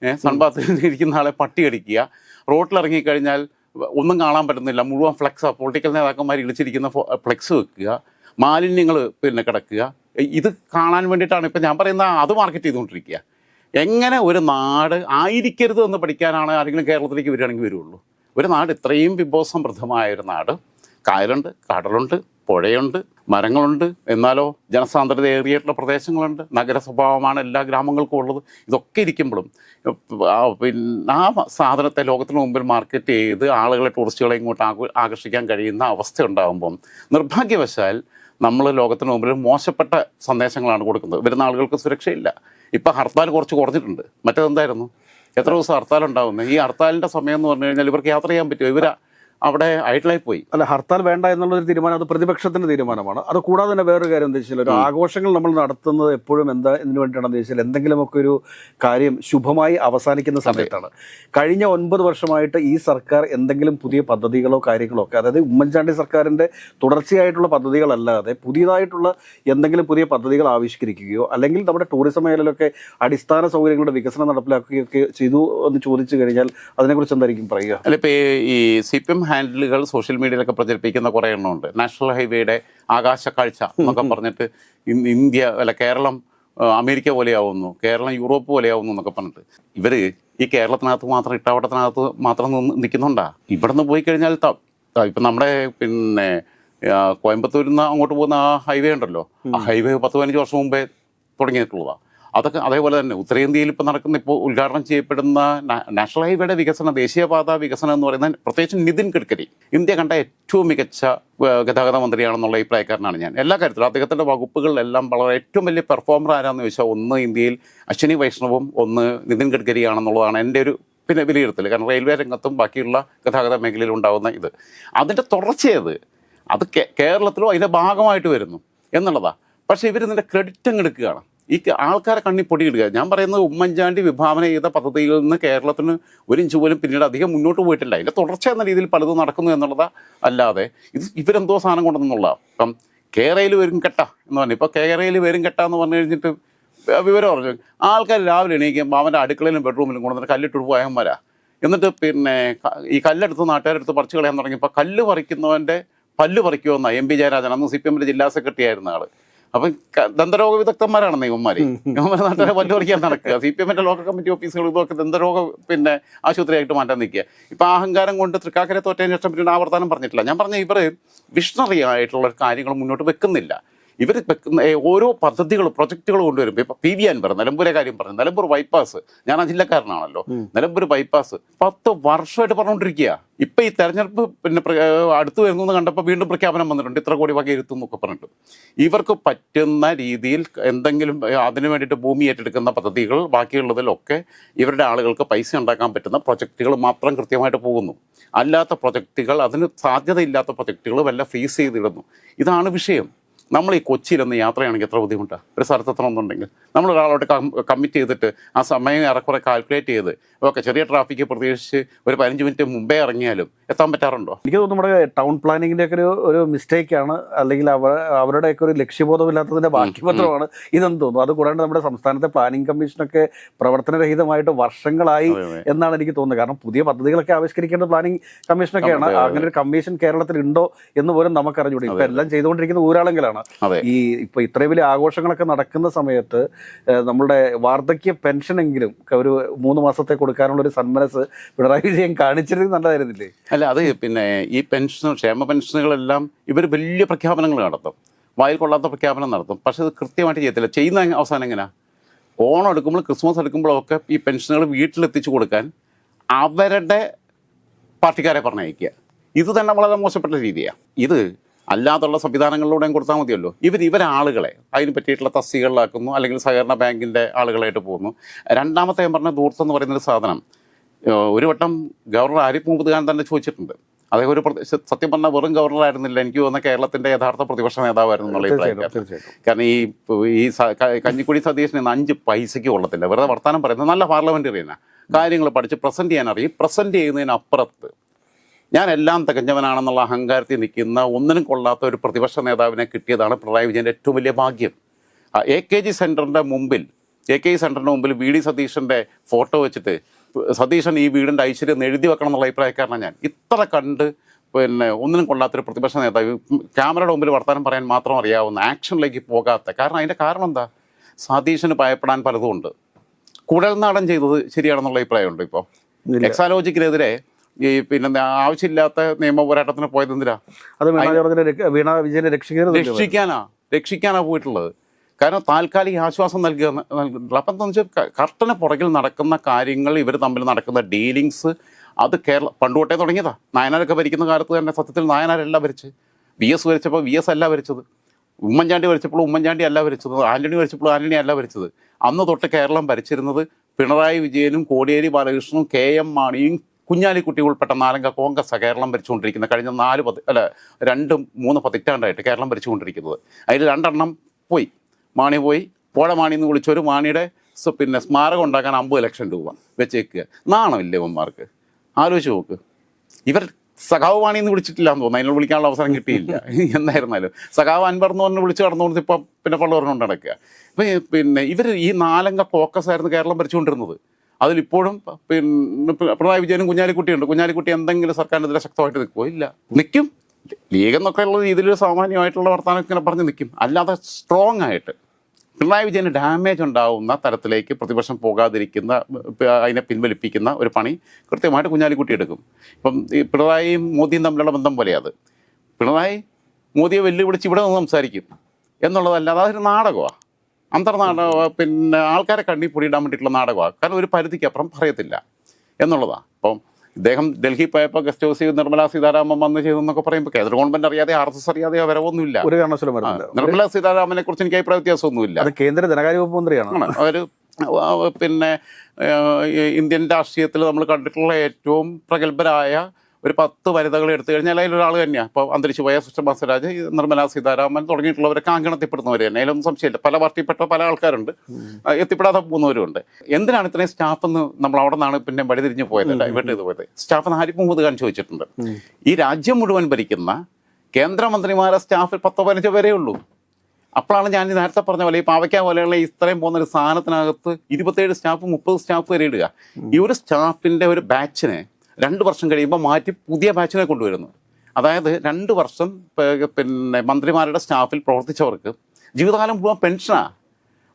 ഏഹ് സൺബാത്തിൽ ഇരിക്കുന്ന ആളെ പട്ടിയടിക്കുക റോട്ടിൽ ഇറങ്ങിക്കഴിഞ്ഞാൽ ഒന്നും കാണാൻ പറ്റുന്നില്ല. മുഴുവൻ ഫ്ലെക്സ്. പൊളിറ്റിക്കൽ നേതാക്കന്മാർ ഇളിച്ചിരിക്കുന്ന ഫ്ലെക്സ് വെക്കുക. മാലിന്യങ്ങൾ പിന്നെ കിടക്കുക. ഇത് കാണാൻ വേണ്ടിയിട്ടാണ് ഇപ്പം ഞാൻ പറയുന്ന അത് മാർക്കറ്റ് ചെയ്തുകൊണ്ടിരിക്കുക. എങ്ങനെ ഒരു നാട് ആയിരിക്കരുത് എന്ന് പഠിക്കാനാണ് ആരെങ്കിലും കേരളത്തിലേക്ക് വരികയാണെങ്കിൽ വരുള്ളൂ. ഒരു നാട് ഇത്രയും വിഭവസമൃദ്ധമായ ഒരു നാട്. കായലുണ്ട് കടലുണ്ട് പുഴയുണ്ട് മരങ്ങളുണ്ട്. എന്നാലോ ജനസാന്ദ്രത ഏറിയിട്ടുള്ള പ്രദേശങ്ങളുണ്ട്. നഗര സ്വഭാവമാണ് എല്ലാ ഗ്രാമങ്ങൾക്കും ഉള്ളത്. ഇതൊക്കെ ഇരിക്കുമ്പോഴും പിന്നെ ആ സാധനത്തെ ലോകത്തിന് മുമ്പിൽ മാർക്കറ്റ് ചെയ്ത് ആളുകളെ ടൂറിസ്റ്റുകളെ ഇങ്ങോട്ട് ആകു- ആകർഷിക്കാൻ കഴിയുന്ന അവസ്ഥ ഉണ്ടാകുമ്പം നിർഭാഗ്യവശാൽ നമ്മൾ ലോകത്തിന് മുമ്പിൽ മോശപ്പെട്ട സന്ദേശങ്ങളാണ് കൊടുക്കുന്നത്. വരുന്ന ആളുകൾക്ക് സുരക്ഷയില്ല. ഇപ്പം ഹർത്താൽ കുറച്ച് കുറഞ്ഞിട്ടുണ്ട്. മറ്റേതെന്തായിരുന്നു? എത്ര ദിവസം ഹർത്താൽ ഉണ്ടാവുന്നത് ഈ ഹർത്താലിന്റെ സമയം എന്ന് പറഞ്ഞു കഴിഞ്ഞാൽ ഇവർക്ക് യാത്ര ചെയ്യാൻ പറ്റുമോ? ഇവർ അവിടെ ഐഡലായി പോയി അല്ല ഹർത്താൽ വേണ്ട എന്നുള്ളൊരു തീരുമാനം അത് പ്രതിപക്ഷത്തിന്റെ തീരുമാനമാണ്. അത് കൂടാതെ തന്നെ വേറൊരു കാര്യം എന്താ വെച്ചാൽ ഒരു ആഘോഷങ്ങൾ നമ്മൾ നടത്തുന്നത് എപ്പോഴും എന്താ എന്തിനു വേണ്ടിയിട്ടാണെന്ന് വെച്ചാൽ എന്തെങ്കിലുമൊക്കെ ഒരു കാര്യം ശുഭമായി അവസാനിക്കുന്ന സമയത്താണ്. കഴിഞ്ഞ ഒൻപത് വർഷമായിട്ട് ഈ സർക്കാർ എന്തെങ്കിലും പുതിയ പദ്ധതികളോ കാര്യങ്ങളോ ഒക്കെ അതായത് ഉമ്മൻചാണ്ടി സർക്കാരിന്റെ തുടർച്ചയായിട്ടുള്ള പദ്ധതികളല്ലാതെ പുതിയതായിട്ടുള്ള എന്തെങ്കിലും പുതിയ പദ്ധതികൾ ആവിഷ്കരിക്കുകയോ അല്ലെങ്കിൽ നമ്മുടെ ടൂറിസം മേഖലയിലൊക്കെ അടിസ്ഥാന സൗകര്യങ്ങളുടെ വികസനം നടപ്പിലാക്കുകയൊക്കെ ചെയ്തു എന്ന് ചോദിച്ചു കഴിഞ്ഞാൽ അതിനെക്കുറിച്ച് എന്തായിരിക്കും പറയുക? അല്ല ഇപ്പോൾ ഈ സി പി എം ഹാൻഡിലുകൾ സോഷ്യൽ മീഡിയയിലൊക്കെ പ്രചരിപ്പിക്കുന്ന കുറേ എണ്ണമുണ്ട്. നാഷണൽ ഹൈവേയുടെ ആകാശക്കാഴ്ച കാഴ്ച എന്നൊക്കെ പറഞ്ഞിട്ട് ഇന്ത്യ അല്ല കേരളം അമേരിക്ക പോലെയാവുന്നു. കേരളം യൂറോപ്പ് പോലെയാവുന്നു എന്നൊക്കെ പറഞ്ഞിട്ട്. ഇവർ ഈ കേരളത്തിനകത്ത് മാത്രം ഇട്ടാവട്ടത്തിനകത്ത് മാത്രം നിന്ന് നിൽക്കുന്നുണ്ടാ? ഇവിടെ നിന്ന് പോയി കഴിഞ്ഞാൽ ഇപ്പം നമ്മുടെ പിന്നെ കോയമ്പത്തൂരിൽ നിന്ന് അങ്ങോട്ട് പോകുന്ന ആ ഹൈവേ ഉണ്ടല്ലോ. ആ ഹൈവേ പത്ത് പതിനഞ്ച് വർഷം മുമ്പേ തുടങ്ങിയിട്ടുള്ളതാണ് അതൊക്കെ അതേപോലെ തന്നെ ഉത്തരേന്ത്യയിൽ ഇപ്പോൾ നടക്കുന്ന ഇപ്പോൾ ഉദ്ഘാടനം ചെയ്യപ്പെടുന്ന നാഷണൽ ഹൈവേയുടെ വികസനം ദേശീയപാത വികസനം എന്ന് പറയുന്നത് പ്രത്യേകിച്ച് നിതിൻ ഗഡ്കരി. ഇന്ത്യ കണ്ട ഏറ്റവും മികച്ച ഗതാഗത മന്ത്രിയാണെന്നുള്ള അഭിപ്രായക്കാരനാണ് ഞാൻ. എല്ലാ കാര്യത്തിലും അദ്ദേഹത്തിന്റെ വകുപ്പുകളിലെല്ലാം വളരെ ഏറ്റവും വലിയ പെർഫോമർ ആരാന്ന് ചോദിച്ചാൽ ഒന്ന് ഇന്ത്യയിൽ അശ്വിനി വൈഷ്ണവും ഒന്ന് നിതിൻ ഗഡ്കരിയാണെന്നുള്ളതാണ് എന്റെ ഒരു പിന്നെ വിലയിരുത്തൽ കാരണം റെയിൽവേ രംഗത്തും ബാക്കിയുള്ള ഗതാഗത മേഖലയിൽ ഉണ്ടാകുന്ന ഇത്. അതിന്റെ തുടർച്ചയത് അത് കേരളത്തിലോ കേരളത്തിലും അതിന്റെ ഭാഗമായിട്ട് വരുന്നു എന്നുള്ളതാണ് പക്ഷേ ഇവർ ഇതിന്റെ ക്രെഡിറ്റ് അങ്ങ് എടുക്കുകയാണ്. ഈ ആൾക്കാരെ കണ്ണി പൊടിയിടുക. ഞാൻ പറയുന്നത് ഉമ്മൻചാണ്ടി വിഭാവന ചെയ്ത പദ്ധതിയിൽ നിന്ന് കേരളത്തിന് ഒരു ഇഞ്ച് പോലും പിന്നീട് അധികം മുന്നോട്ട് പോയിട്ടില്ല. അതിന്റെ തുടർച്ച എന്ന രീതിയിൽ പലതും നടക്കുന്നു എന്നുള്ളത് അല്ലാതെ ഇത് ഇവരെന്തോ സാധനം കൊണ്ടെന്നുള്ള ഇപ്പം കേരയിൽ വരും കെട്ട എന്ന് പറഞ്ഞു. ഇപ്പോൾ കേരയിൽ വരും കെട്ട എന്ന് പറഞ്ഞു കഴിഞ്ഞിട്ട് വിവരം പറഞ്ഞു ആൾക്കാർ രാവിലെ എണീക്കുമ്പോൾ അവന്റെ അടുക്കളയിലും ബെഡ്റൂമിലും കൊണ്ടുവന്നിട്ട് കല്ലിട്ട് പോയന്മാരാ എന്നിട്ട് പിന്നെ ഈ കല്ലെടുത്ത് നാട്ടുകാരെടുത്ത് പറിച്ചു കളയാൻ തുടങ്ങിയപ്പോൾ കല്ല് പറിക്കുന്നവന്റെ പല്ല് പറിക്കുമെന്നാണ് എം പി ജയരാജൻ. അന്ന് സി പി എമ്മിന്റെ ജില്ലാ സെക്രട്ടറി ആയിരുന്ന ആൾ. അപ്പം ദന്തരോഗ വിദഗ്ധന്മാരാണ് നിയമന്മാര് ഇവന്മാർ നാട്ടുകാരെ പല്ല് നടക്കുക. സി പി എമ്മിന്റെ ലോക്കൽ കമ്മിറ്റി ഓഫീസുകൾ ഇതൊക്കെ ദന്തരോഗ പിന്നെ ആശുപത്രിയായിട്ട് മാറ്റാൻ നിൽക്കുക. ഇപ്പൊ അഹങ്കാരം കൊണ്ട് തൃക്കാക്കരെ തോറ്റതിന് ശേഷം പിന്നെ ആവർത്തനം പറഞ്ഞിട്ടില്ല. ഞാൻ പറഞ്ഞ ഇവർ വിഷണറി ആയിട്ടുള്ള കാര്യങ്ങൾ മുന്നോട്ട് വെക്കുന്നില്ല. ഇവർ ഓരോ പദ്ധതികൾ പ്രൊജക്റ്റുകൾ കൊണ്ടുവരുമ്പോൾ ഇപ്പൊ പി വി അൻവർ നിലമ്പൂരെ കാര്യം പറഞ്ഞു. നിലമ്പൂർ ബൈപ്പാസ്. ഞാൻ ആ ജില്ലക്കാരനാണല്ലോ. നിലമ്പൂർ ബൈപ്പാസ്. പത്ത് വർഷമായിട്ട് പറഞ്ഞുകൊണ്ടിരിക്കുക. ഇപ്പൊ ഈ തെരഞ്ഞെടുപ്പ് പിന്നെ അടുത്ത് വരുന്നു എന്ന് കണ്ടപ്പോൾ വീണ്ടും പ്രഖ്യാപനം വന്നിട്ടുണ്ട്. ഇത്ര കോടി വക ഇരുത്തും എന്നൊക്കെ പറഞ്ഞിട്ട്. ഇവർക്ക് പറ്റുന്ന രീതിയിൽ എന്തെങ്കിലും അതിനു വേണ്ടിയിട്ട് ഭൂമി ഏറ്റെടുക്കുന്ന പദ്ധതികൾ ബാക്കിയുള്ളതിലൊക്കെ ഇവരുടെ ആളുകൾക്ക് പൈസ ഉണ്ടാക്കാൻ പറ്റുന്ന പ്രൊജക്റ്റുകൾ മാത്രം കൃത്യമായിട്ട് പോകുന്നു. അല്ലാത്ത പ്രൊജക്റ്റുകൾ അതിന് സാധ്യതയില്ലാത്ത പ്രൊജക്റ്റുകൾ വല്ല ഫ്രീസ് ചെയ്തിടുന്നു ഇതാണ് വിഷയം. നമ്മൾ ഈ കൊച്ചിയിലൊന്ന് യാത്രയാണെങ്കിൽ എത്ര ബുദ്ധിമുട്ടാണ് ഒരു സ്ഥലത്ത് എത്തണമെന്നുണ്ടെങ്കിൽ നമ്മൾ ഒരാളോട്ട് കമ്മിറ്റ് ചെയ്തിട്ട് ആ സമയം ഏറെക്കുറെ കാൽക്കുലേറ്റ് ചെയ്ത് ഓക്കെ ചെറിയ ട്രാഫിക്ക് പ്രതീക്ഷിച്ച് ഒരു പതിനഞ്ച് മിനിറ്റ് മുമ്പേ ഇറങ്ങിയാലും എത്താൻ പറ്റാറുണ്ടോ? എനിക്ക് തോന്നുന്നു നമ്മുടെ ടൗൺ പ്ലാനിങ്ങിന്റെ ഒക്കെ ഒരു ഒരു മിസ്റ്റേക്ക് ആണ്. അല്ലെങ്കിൽ അവർ അവരുടെയൊക്കെ ഒരു ലക്ഷ്യബോധമില്ലാത്തതിന്റെ ബാക്കിപത്രമാണ് ഇതെന്ന് തോന്നുന്നു. അത് കൂടാണ്ട് നമ്മുടെ സംസ്ഥാനത്തെ പ്ലാനിംഗ് കമ്മീഷനൊക്കെ പ്രവർത്തനരഹിതമായിട്ട് വർഷങ്ങളായി. എന്നാണ് എനിക്ക് തോന്നുന്നത്. കാരണം പുതിയ പദ്ധതികളൊക്കെ ആവിഷ്കരിക്കേണ്ട പ്ലാനിംഗ് കമ്മീഷനൊക്കെയാണ്. അങ്ങനെ ഒരു കമ്മീഷൻ കേരളത്തിൽ ഉണ്ടോ എന്ന് പോലും നമുക്ക് അറിഞ്ഞുകൂടി ഇപ്പം എല്ലാം ചെയ്തുകൊണ്ടിരിക്കുന്ന ഊരാളെങ്കിലാണ്. ഈ ഇപ്പൊ ഇത്രയും വലിയ ആഘോഷങ്ങളൊക്കെ നടക്കുന്ന സമയത്ത് നമ്മുടെ വാർദ്ധക്യ വാർദ്ധക്യ പെൻഷനെങ്കിലും ഒരു മൂന്ന് മാസത്തെ കൊടുക്കാനുള്ള ഒരു സന്മനസ് പിണറായി വിജയൻ കാണിച്ചിരുന്നത് നല്ലതായിരുന്നില്ലേ? അല്ല അത് പിന്നെ ഈ പെൻഷൻ ക്ഷേമ പെൻഷനുകളെല്ലാം ഇവർ വലിയ പ്രഖ്യാപനങ്ങൾ നടത്തും. വായിൽ കൊള്ളാത്ത പ്രഖ്യാപനം നടത്തും. പക്ഷെ അത് കൃത്യമായിട്ട് ചെയ്യത്തില്ല. ചെയ്യുന്ന അവസാനം എങ്ങനെയാ ഓണം എടുക്കുമ്പോൾ ക്രിസ്മസ് എടുക്കുമ്പോഴൊക്കെ ഈ പെൻഷനുകൾ വീട്ടിലെത്തിച്ചു കൊടുക്കാൻ അവരുടെ പാർട്ടിക്കാരെ പറഞ്ഞയക്കുക. ഇത് തന്നെ വളരെ മോശപ്പെട്ട രീതിയാണ് ഇത് അല്ലാതുള്ള സംവിധാനങ്ങളിലൂടെയും കൊടുത്താൽ മതിയല്ലോ. ഇവർ ഇവരെ ആളുകളെ അതിന് പറ്റിയിട്ടുള്ള തസ്തികളിലാക്കുന്നു അല്ലെങ്കിൽ സഹകരണ ബാങ്കിന്റെ ആളുകളായിട്ട് പോകുന്നു. രണ്ടാമത്തെ ഞാൻ പറഞ്ഞ ദൂർത്ത് എന്ന് പറയുന്നൊരു സാധനം ഒരു വട്ടം ഗവർണർ ആരിഫ് മുഹമ്മദ് ഖാൻ തന്നെ ചോദിച്ചിട്ടുണ്ട്. അദ്ദേഹം ഒരു സത്യം പറഞ്ഞാൽ വെറും ഗവർണർ ആയിരുന്നില്ല എനിക്ക് തോന്നുന്ന കേരളത്തിന്റെ യഥാർത്ഥ പ്രതിപക്ഷ നേതാവായിരുന്നു എന്നുള്ള കാരണം ഈ ഈ കഞ്ഞിക്കുഴി സതീശൻ ഇന്ന് അഞ്ച് പൈസയ്ക്ക് കൊള്ളത്തില്ല. വെറുതെ വർത്തമാനം പറയുന്നത് നല്ല പാർലമെന്ററിയനാണ് കാര്യങ്ങൾ പഠിച്ച് പ്രസന്റ് ചെയ്യാൻ അറിയും. പ്രസന്റ് ചെയ്യുന്നതിനപ്പുറത്ത് ഞാൻ എല്ലാം തികഞ്ഞവനാണെന്നുള്ള അഹങ്കാരത്തിൽ നിൽക്കുന്ന ഒന്നിനും കൊള്ളാത്ത ഒരു പ്രതിപക്ഷ നേതാവിനെ കിട്ടിയതാണ് പിണറായി വിജയന്റെ ഏറ്റവും വലിയ ഭാഗ്യം. എ കെ ജി സെന്ററിന്റെ മുമ്പിൽ എ കെ ജി സെന്ററിന്റെ മുമ്പിൽ വി ഡി സതീശന്റെ ഫോട്ടോ വെച്ചിട്ട് സതീശൻ ഈ വീടിന്റെ ഐശ്വര്യം എഴുതി വെക്കണം എന്നുള്ള അഭിപ്രായക്കാരനാണ് ഞാൻ. ഇത്ര കണ്ട് പിന്നെ ഒന്നിനും കൊള്ളാത്തൊരു പ്രതിപക്ഷ നേതാവ് ക്യാമറയുടെ മുമ്പിൽ വർത്തമാനം പറയാൻ മാത്രം അറിയാവുന്ന ആക്ഷനിലേക്ക് പോകാത്ത. കാരണം അതിന്റെ കാരണം എന്താ? സതീശന് ഭയപ്പെടാൻ പലതുമുണ്ട്. കുഴൽനാടൻ ചെയ്തത് ശരിയാണെന്നുള്ള അഭിപ്രായമുണ്ട് ഇപ്പോൾ. എക്സാലോജിക്കിനെതിരെ ഈ പിന്നെ ആവശ്യമില്ലാത്ത നിയമ പോരാട്ടത്തിന് പോയത് എന്തിനാ? അത് വീണ വിജയനെ രക്ഷിക്കാനാ. രക്ഷിക്കാനാ പോയിട്ടുള്ളത്. കാരണം താൽക്കാലിക ആശ്വാസം നൽകുക അപ്പം എന്താണെന്ന് വെച്ചാൽ കർട്ടന് പുറകിൽ നടക്കുന്ന കാര്യങ്ങൾ ഇവർ തമ്മിൽ നടക്കുന്ന ഡീലിങ്സ് അത് കേരള പണ്ട് തൊട്ടേ തുടങ്ങിയതാ. നായനാരൊക്കെ ഭരിക്കുന്ന കാലത്ത് തന്നെ സത്യത്തിൽ നായനാരല്ല ഭരിച്ച് വി എസ് ഭരിച്ചപ്പോൾ വി എസ് അല്ല ഭരിച്ചത്. ഉമ്മൻചാണ്ടി ഭരിച്ചപ്പോൾ ഉമ്മൻചാണ്ടി അല്ല ഭരിച്ചത്. ആന്റണി ഭരിച്ചപ്പോൾ ആന്റണി അല്ല ഭരിച്ചത്. അന്ന് തൊട്ട് കേരളം ഭരിച്ചിരുന്നത് പിണറായി വിജയനും കോടിയേരി ബാലകൃഷ്ണനും കെ എം മാണിയും കുഞ്ഞാലിക്കുട്ടി ഉൾപ്പെട്ട നാലംഗ കോൺഗ്രസ് കേരളം ഭരിച്ചുകൊണ്ടിരിക്കുന്നത്. കഴിഞ്ഞ നാല് പതി അല്ല രണ്ട് മൂന്ന് പതിറ്റാണ്ടായിട്ട് കേരളം ഭരിച്ചുകൊണ്ടിരിക്കുന്നത്. അതിൽ രണ്ടെണ്ണം പോയി. മാണി പോയി. പോഴ മാണി എന്ന് വിളിച്ചൊരു മാണിയുടെ പിന്നെ സ്മാരകം ഉണ്ടാക്കാൻ അമ്പത് ലക്ഷം രൂപ വെച്ചേക്കുക. നാണമില്ലേ ഇവന്മാർക്ക്? ആലോചിച്ച് നോക്ക്. ഇവർ സഖാവ് വാണി എന്ന് വിളിച്ചിട്ടില്ല എന്ന് തോന്നുന്നു. അതിനോട് വിളിക്കാനുള്ള അവസരം കിട്ടിയില്ല. എന്തായിരുന്നാലും. സഖാവ് അൻവർ എന്ന് പറഞ്ഞ് വിളിച്ച് കടന്നുകൊണ്ട് ഇപ്പം പിന്നെ പള്ളവറിനോണ്ട് നടക്കുക. പിന്നെ ഇവർ ഈ നാലംഗ കോക്കസ് ആയിരുന്നു കേരളം ഭരിച്ചുകൊണ്ടിരുന്നത്. അതിലിപ്പോഴും പിന്നെ പിണറായി വിജയനും കുഞ്ഞാലിക്കുട്ടിയുണ്ട്. കുഞ്ഞാലിക്കുട്ടി എന്തെങ്കിലും സർക്കാരിനെതിരെ ശക്തമായിട്ട് നിൽക്കുമോ ഇല്ല. നിൽക്കും. ലീഗ് എന്നൊക്കെ ഉള്ള രീതിയിൽ സാമാന്യമായിട്ടുള്ള വർത്തമാനം ഇങ്ങനെ പറഞ്ഞ് നിൽക്കും. അല്ലാതെ സ്ട്രോങ് ആയിട്ട് പിണറായി വിജയന് ഡാമേജ് ഉണ്ടാവുന്ന തരത്തിലേക്ക് പ്രതിപക്ഷം പോകാതിരിക്കുന്ന അതിനെ പിൻവലിപ്പിക്കുന്ന ഒരു പണി കൃത്യമായിട്ട് കുഞ്ഞാലിക്കുട്ടി എടുക്കും. ഇപ്പം ഈ പിണറായിയും മോദിയും തമ്മിലുള്ള ബന്ധം പോലെയാണ് അത്. പിണറായി മോദിയെ വെല്ലുവിളിച്ച് ഇവിടെ നിന്ന് സംസാരിക്കും. എന്നുള്ളതല്ലാതെ അതൊരു നാടകമാണ് അന്തർനാടക പിന്നെ ആൾക്കാരെ കണ്ണി പൊടിയിടാൻ വേണ്ടിയിട്ടുള്ള നാടകമാണ് കാരണം ഒരു പരിധിക്കപ്പുറം പറയത്തില്ല. എന്നുള്ളതാണ് അപ്പം ഇദ്ദേഹം ഡൽഹി പോയപ്പോൾ ഗസ്റ്റ് ഹൗസിൽ നിർമ്മലാ സീതാരാമൻ വന്ന് ചെയ്തെന്നൊക്കെ പറയുമ്പോൾ കേന്ദ്ര ഗവൺമെന്റ് അറിയാതെ ആർ എസ് എസ് അറിയാതെ വരവൊന്നുമില്ല. ഒരു കാരണവശാലും നിർമ്മലാ സീതാരാമനെ കുറിച്ച് എനിക്ക് അഭിപ്രായ വ്യത്യാസമൊന്നുമില്ല. അത് കേന്ദ്ര ധനകാര്യ വകുപ്പ് മന്ത്രിയാണ്. അവർ പിന്നെ ഇന്ത്യൻ രാഷ്ട്രീയത്തിൽ നമ്മൾ കണ്ടിട്ടുള്ള ഏറ്റവും പ്രഗത്ഭരായ ഒരു പത്ത് വനിതകൾ എടുത്തു കഴിഞ്ഞാൽ അതിലൊരാൾ തന്നെയാണ് ഇപ്പോൾ അന്തരിച്ചു പോയ സുഷമ സ്വരാജ് നിർമ്മല സീതാരാമൻ തുടങ്ങിയിട്ടുള്ളവരൊക്കെ അങ്കണത്തിൽപ്പെടുന്നവർ തന്നെ. അതിലൊന്നും സംശയമില്ല. പല പാർട്ടിയിൽപ്പെട്ട പല ആൾക്കാരുണ്ട്. എത്തിപ്പെടാതെ പോകുന്നവരുണ്ട് എന്തിനാണ് ഇത്രയും സ്റ്റാഫ് എന്ന് നമ്മൾ അവിടെ നിന്നാണ് പിന്നെ വഴിതിരിഞ്ഞ് പോയത്? ഡൈവേർട്ട് ചെയ്ത് പോയത്. സ്റ്റാഫ് എന്ന് ആരിഫ് മുഹമ്മദ് ഖാൻ ചോദിച്ചിട്ടുണ്ട് ഈ രാജ്യം മുഴുവൻ ഭരിക്കുന്ന കേന്ദ്രമന്ത്രിമാരെ സ്റ്റാഫിൽ പത്തോ പതിനഞ്ചോ പേരേ ഉള്ളൂ. അപ്പോഴാണ് ഞാൻ നേരത്തെ പറഞ്ഞ പോലെ ഈ പാവയ്ക്ക പോലെയുള്ള ഇത്രയും പോകുന്ന ഒരു സാധനത്തിനകത്ത് ഇരുപത്തേഴ് സ്റ്റാഫ് മുപ്പത് സ്റ്റാഫ് വരെ ഇടുക. ഈ ഒരു സ്റ്റാഫിന്റെ ഒരു ബാച്ചിനെ രണ്ട് വർഷം കഴിയുമ്പോൾ മാറ്റി പുതിയ ബാച്ചിനെ കൊണ്ടുവരുന്നു. അതായത് രണ്ട് വർഷം പിന്നെ മന്ത്രിമാരുടെ സ്റ്റാഫിൽ പ്രവർത്തിച്ചവർക്ക് ജീവിതകാലം മുഴുവൻ പെൻഷനാണ്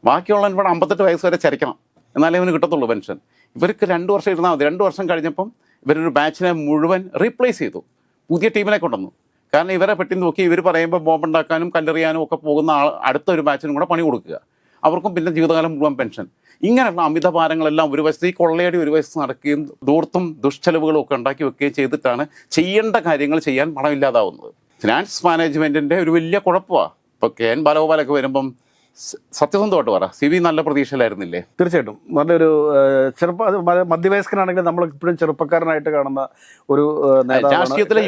ബാക്കിയുള്ള ഇവിടെ അമ്പത്തെട്ട് വയസ്സ് വരെ ചരിക്കണം. എന്നാലേ ഇവന് കിട്ടത്തുള്ളൂ പെൻഷൻ. ഇവർക്ക് രണ്ട് വർഷം ഇരുന്നാൽ മതി. രണ്ട് വർഷം കഴിഞ്ഞപ്പം ഇവരൊരു ബാച്ചിനെ മുഴുവൻ റീപ്ലേസ് ചെയ്തു. പുതിയ ടീമിനെ കൊണ്ടുവന്നു. കാരണം ഇവരെ പെട്ടി നോക്കി ഇവർ പറയുമ്പോൾ ബോംബുണ്ടാക്കാനും കല്ലെറിയാനും ഒക്കെ പോകുന്ന ആൾ അടുത്തൊരു ബാച്ചിനും കൂടെ പണി കൊടുക്കുക. അവർക്കും പിന്നെ ജീവിതകാലം മുഴുവൻ പെൻഷൻ. ഇങ്ങനെയുള്ള അമിതഭാരങ്ങളെല്ലാം ഒരു വശത്ത് ഈ കൊള്ളയടി ഒരു വശത്ത് നടക്കുകയും ദൂർത്തും ദുഷ്ചെലവുകളും ഒക്കെ ഉണ്ടാക്കി വെക്കുകയും ചെയ്തിട്ടാണ് ചെയ്യേണ്ട കാര്യങ്ങൾ ചെയ്യാൻ പണമില്ലാതാവുന്നത്. ഫിനാൻസ് മാനേജ്മെന്റിന്റെ ഒരു വലിയ കുഴപ്പമാണ് ഇപ്പൊ കെ എൻ ബാലഗോപാലൊക്കെ വരുമ്പം സത്യസന്ധമായിട്ട് പറ. സി വി നല്ല പ്രതീക്ഷയിലായിരുന്നില്ലേ? തീർച്ചയായിട്ടും. നല്ലൊരു ചെറുപ്പ മധ്യവയസ്കനാണെങ്കിൽ നമ്മൾ ഇപ്പോഴും ചെറുപ്പക്കാരനായിട്ട് കാണുന്ന ഒരു. രാഷ്ട്രീയത്തിലെ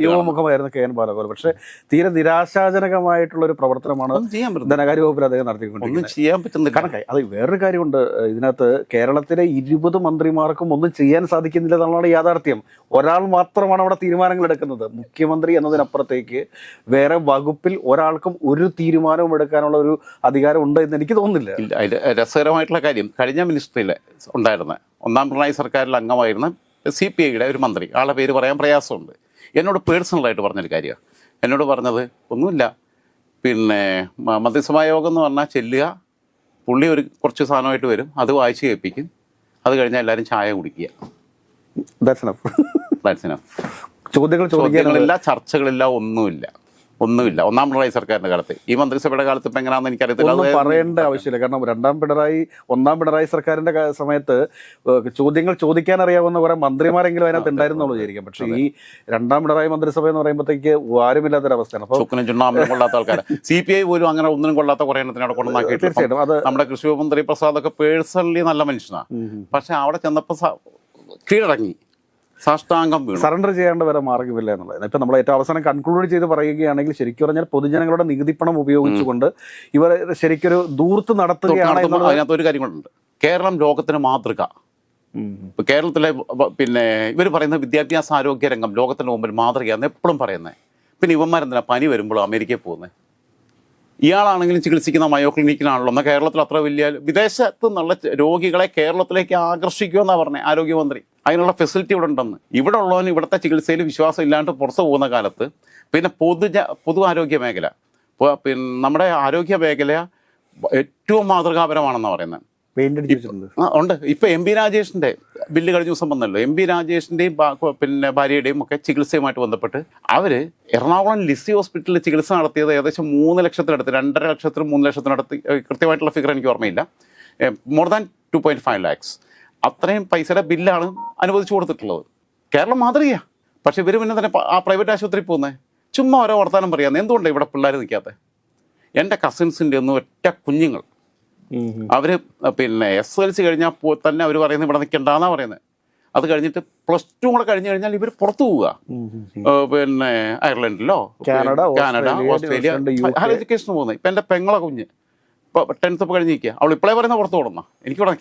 യുവമുഖമായിരുന്നു കെ എൻ ബാലഗോപാൽ. പക്ഷെ തീരെ നിരാശാജനകമായിട്ടുള്ള ഒരു പ്രവർത്തനമാണ് ധനകാര്യ വകുപ്പിൽ അദ്ദേഹം നടത്തിക്കൊണ്ടിരിക്കുന്നത്. ചെയ്യാൻ പറ്റുന്നില്ല. കണക്കായി. ക- അത് വേറൊരു കാര്യമുണ്ട്. ഇതിനകത്ത് കേരളത്തിലെ ഇരുപത് മന്ത്രിമാർക്കും ഒന്നും ചെയ്യാൻ സാധിക്കുന്നില്ല എന്നുള്ളതാണ് യാഥാർത്ഥ്യം. ഒരാൾ മാത്രമാണ് അവിടെ തീരുമാനങ്ങൾ എടുക്കുന്നത്. മുഖ്യമന്ത്രി എന്നതിനപ്പുറത്തേക്ക് വേറെ വകുപ്പിൽ ഒരാൾക്കും ഒരു തീരുമാനവും എടുക്കാനുള്ള ഒരു അധികാരം ഉണ്ട് എന്ന് എനിക്ക് തോന്നുന്നില്ല. ഇല്ല അതിൽ രസകരമായിട്ടുള്ള കാര്യം. കഴിഞ്ഞ മിനിസ്ട്രിയിൽ ഉണ്ടായിരുന്ന ഒന്നാം പിണറായി സർക്കാരിൽ അംഗമായിരുന്ന സി പി ഐയുടെ ഒരു മന്ത്രി. ആളെ പേര് പറയാൻ പ്രയാസമുണ്ട്. എന്നോട് പേഴ്സണലായിട്ട് പറഞ്ഞൊരു കാര്യമാണ്. എന്നോട് പറഞ്ഞത് ഒന്നുമില്ല. പിന്നെ മന്ത്രിസഭാ യോഗം എന്ന് പറഞ്ഞാൽ ചെല്ലുക. പുള്ളി ഒരു കുറച്ച് സാധനമായിട്ട് വരും. അത് വായിച്ച് കേൾപ്പിക്കും. അത് കഴിഞ്ഞാൽ എല്ലാവരും ചായ കുടിക്കുക. That's enough. ചോദ്യങ്ങൾ ചോദ്യങ്ങളില്ല ചർച്ചകളില്ല ഒന്നുമില്ല. ഒന്നുമില്ല. ഒന്നാം പിണറായി സർക്കാരിന്റെ കാലത്ത്. ഈ മന്ത്രിസഭയുടെ കാലത്ത് ഇപ്പം എങ്ങനെയാണെന്ന് എനിക്കറിയത്തില്ല. പറയേണ്ട ആവശ്യമില്ല. കാരണം രണ്ടാം പിണറായി ഒന്നാം പിണറായി സർക്കാരിന്റെ സമയത്ത് ചോദ്യങ്ങൾ ചോദിക്കാൻ അറിയാവുന്ന കുറെ മന്ത്രിമാരെങ്കിലും അതിനകത്ത് ഉണ്ടായിരുന്നുള്ളൂ വിചാരിക്കാം. പക്ഷേ ഈ രണ്ടാം പിണറായി മന്ത്രിസഭ എന്ന് പറയുമ്പോഴത്തേക്ക് ആരുമില്ലാത്തൊരവസ്ഥയാണ് അവസ്ഥയാണ്. ചുക്കിനും ചുണ്ണാമ്പിനും കൊള്ളാത്ത ആൾക്കാർ സി പി ഐ പോലും അങ്ങനെ ഒന്നിനും കൊള്ളാത്ത കുറെ എണ്ണത്തിന് അവിടെ കൊണ്ടുവന്നാക്കിയിട്ട് തീർച്ചയായിട്ടും. അത് നമ്മുടെ കൃഷി മന്ത്രി പ്രസാദ് ഒക്കെ പേഴ്സണലി നല്ല മനുഷ്യനാണ് പക്ഷെ അവിടെ ചെന്നപ്പോൾ കീഴടങ്ങി. സാഷ്ടാംഗം സറണ്ടർ ചെയ്യേണ്ട വരെ മാർഗമില്ല എന്നുള്ളത്. ഇപ്പൊ നമ്മൾ ഏറ്റവും അവസാനം കൺക്ലൂഡ് ചെയ്ത് പറയുകയാണെങ്കിൽ ശരിക്കും പറഞ്ഞാൽ പൊതുജനങ്ങളുടെ നികുതിപ്പണം ഉപയോഗിച്ചുകൊണ്ട് ഇവർ ശരിക്കൊരു ദൂർത്ത് നടത്തുകയാണ് അതിനകത്ത് ഒരു കാര്യം കൊണ്ടുണ്ട് കേരളം ലോകത്തിന് മാതൃക. കേരളത്തിലെ പിന്നെ ഇവർ പറയുന്ന വിദ്യാഭ്യാസ ആരോഗ്യ രംഗം ലോകത്തിന് മുമ്പിൽ മാതൃകയാണെന്ന് എപ്പോഴും പറയുന്നത് പിന്നെ ഇവന്മാരെന്തിനാ പനി വരുമ്പോൾ അമേരിക്കയിൽ പോകുന്നത് ഇയാളാണെങ്കിലും ചികിത്സിക്കുന്ന മയോ ക്ലിനിക്കിലാണല്ലോ എന്നാൽ കേരളത്തിൽ അത്ര വലിയ വിദേശത്ത് നിന്നുള്ള രോഗികളെ കേരളത്തിലേക്ക് ആകർഷിക്കുമെന്നാണ് പറഞ്ഞത് ആരോഗ്യമന്ത്രി. അതിനുള്ള ഫെസിലിറ്റി ഇവിടെ ഉണ്ടെന്ന്. ഇവിടെ ഉള്ളവന് ഇവിടുത്തെ ചികിത്സയിൽ വിശ്വാസം ഇല്ലാണ്ട് പുറത്തു പോകുന്ന കാലത്ത് പിന്നെ പൊതു പൊതു ആരോഗ്യ മേഖല. പിന്നെ നമ്മുടെ ആരോഗ്യ മേഖല ഏറ്റവും മാതൃകാപരമാണെന്നാണ് പറയുന്നത് ഉണ്ട്. ഇപ്പൊ എം പി രാജേഷിന്റെ ബില്ല് കഴിഞ്ഞ ദിവസം വന്നല്ലോ. എം ബി രാജേഷിന്റെയും പിന്നെ ഭാര്യയുടെയും ഒക്കെ ചികിത്സയുമായിട്ട് ബന്ധപ്പെട്ട് അവർ എറണാകുളം ലിസി ഹോസ്പിറ്റലിൽ ചികിത്സ നടത്തിയത് ഏകദേശം മൂന്ന് ലക്ഷത്തിനടുത്ത് രണ്ടര ലക്ഷത്തിനും മൂന്ന് ലക്ഷത്തിനടുത്ത് കൃത്യമായിട്ടുള്ള ഫിഗർ എനിക്ക് ഓർമ്മയില്ല. More than two point five lakhs അത്രയും പൈസയുടെ ബില്ലാണ് അനുവദിച്ചു കൊടുത്തിട്ടുള്ളത്. കേരളം മാതൃകയാ. പക്ഷെ ഇവർ പിന്നെ തന്നെ ആ പ്രൈവറ്റ് ആശുപത്രി പോകുന്നത് ചുമ്മാ ഓരോ വർത്തമാനം പറയാന്ന് എന്തുകൊണ്ടാണ് ഇവിടെ പിള്ളേർ നിൽക്കാത്തത് എന്റെ കസിൻസിന്റെ ഒന്നും ഒറ്റ കുഞ്ഞുങ്ങൾ. അവർ പിന്നെ എസ് എൽ സി കഴിഞ്ഞാൽ തന്നെ അവർ പറയുന്നത് ഇവിടെ നിൽക്കണ്ടെന്നാണ് പറയുന്നത് അത് കഴിഞ്ഞിട്ട് പ്ലസ് ടു കൂടെ കഴിഞ്ഞു കഴിഞ്ഞാൽ ഇവർ പുറത്തു പോവുക. പിന്നെ അയർലൻഡിലോ? Canada, Canada Australia. Higher education പോകുന്നത് ഇപ്പം എന്റെ പെങ്ങളെ കുഞ്ഞ്. ഇപ്പോൾ ടെൻത്ത് ഇപ്പൊ കഴിഞ്ഞ് നിൽക്കുക. അവൾ ഇപ്പോഴേ പറയുന്ന പുറത്ത് കൊടുന്ന എനിക്ക് ഇവിടെ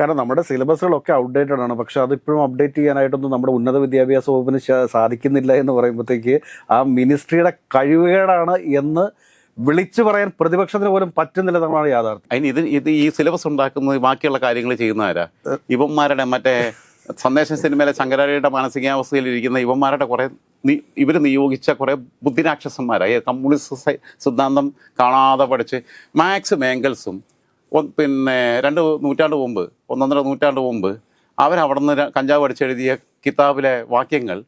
കാരണം നമ്മുടെ സിലബസുകളൊക്കെ ഔട്ട്ഡേറ്റഡ് ആണ്. പക്ഷെ അത് ഇപ്പോഴും അപ്ഡേറ്റ് ചെയ്യാനായിട്ടൊന്നും നമ്മുടെ ഉന്നത വിദ്യാഭ്യാസ വകുപ്പിന് സാധിക്കുന്നില്ല എന്ന് പറയുമ്പോഴത്തേക്ക് ആ മിനിസ്ട്രിയുടെ കഴിവുകേടാണ് എന്ന് വിളിച്ചു പറയാൻ പ്രതിപക്ഷത്തിന് പോലും പറ്റുന്നില്ലെന്നാണ് യാഥാർത്ഥ്യം. അതിന് ഇത് ഇത് ഈ സിലബസ് ഉണ്ടാക്കുന്നത് ബാക്കിയുള്ള കാര്യങ്ങൾ ചെയ്യുന്നവരാ ഇവന്മാരുടെ മറ്റേ സന്ദേശ സിനിമയിലെ ശങ്കരാചാര്യയുടെ മാനസികാവസ്ഥയിൽ ഇരിക്കുന്ന ഇവന്മാരുടെ കുറെ ഇവർ നിയോഗിച്ച കുറെ ബുദ്ധിരാക്ഷസന്മാരായ കമ്മ്യൂണിസ്റ്റ് സിദ്ധാന്തം കാണാതെ പഠിച്ച് മാക്സ് മേങ്കൽസും പിന്നെ രണ്ട് നൂറ്റാണ്ട് മുമ്പ് ഒന്നൊന്നര നൂറ്റാണ്ട് മുമ്പ് അവരവിടെ നിന്ന് കഞ്ചാവ് അടിച്ചെഴുതിയ കിതാബിലെ വാക്യങ്ങൾ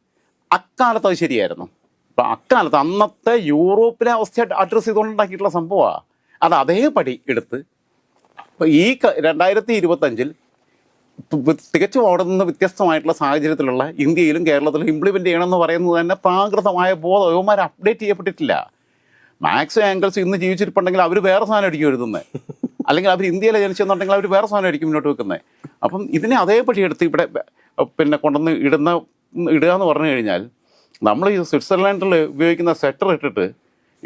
അക്കാലത്ത് അത് ശരിയായിരുന്നു. അപ്പം അക്കാലത്ത് അന്നത്തെ യൂറോപ്പിലെ അവസ്ഥ അഡ്രസ്സ് ചെയ്തുകൊണ്ടുണ്ടാക്കിയിട്ടുള്ള സംഭവമാണ് അത് അതേപടി എടുത്ത് ഈ രണ്ടായിരത്തി ഇരുപത്തഞ്ചിൽ തികച്ചും അവിടെ നിന്ന് വ്യത്യസ്തമായിട്ടുള്ള സാഹചര്യത്തിലുള്ള ഇന്ത്യയിലും കേരളത്തിലും ഇംപ്ലിമെന്റ് ചെയ്യണമെന്ന് പറയുന്നത് തന്നെ പ്രാകൃതമായ ബോധം. യവന്മാർ അപ്ഡേറ്റ് ചെയ്യപ്പെട്ടിട്ടില്ല. മാക്സ് ആംഗിൾസ് ഇന്ന് ജീവിച്ചിരിപ്പുണ്ടെങ്കിൽ അവർ വേറെ സാധനം ആയിരിക്കും എഴുതുന്നത് അല്ലെങ്കിൽ അവർ ഇന്ത്യയിലെ ജനിച്ചെന്നുണ്ടെങ്കിൽ അവർ വേറെ സാധനം ആയിരിക്കും മുന്നോട്ട് വെക്കുന്നത് അപ്പം ഇതിനെ അതേപടി എടുത്ത് ഇവിടെ പിന്നെ കൊണ്ടുവന്ന് ഇടുന്ന ഇടുക എന്ന് പറഞ്ഞു കഴിഞ്ഞാൽ നമ്മൾ ഈ സ്വിറ്റ്സർലാൻഡിൽ ഉപയോഗിക്കുന്ന സെറ്റർ ഇട്ടിട്ട്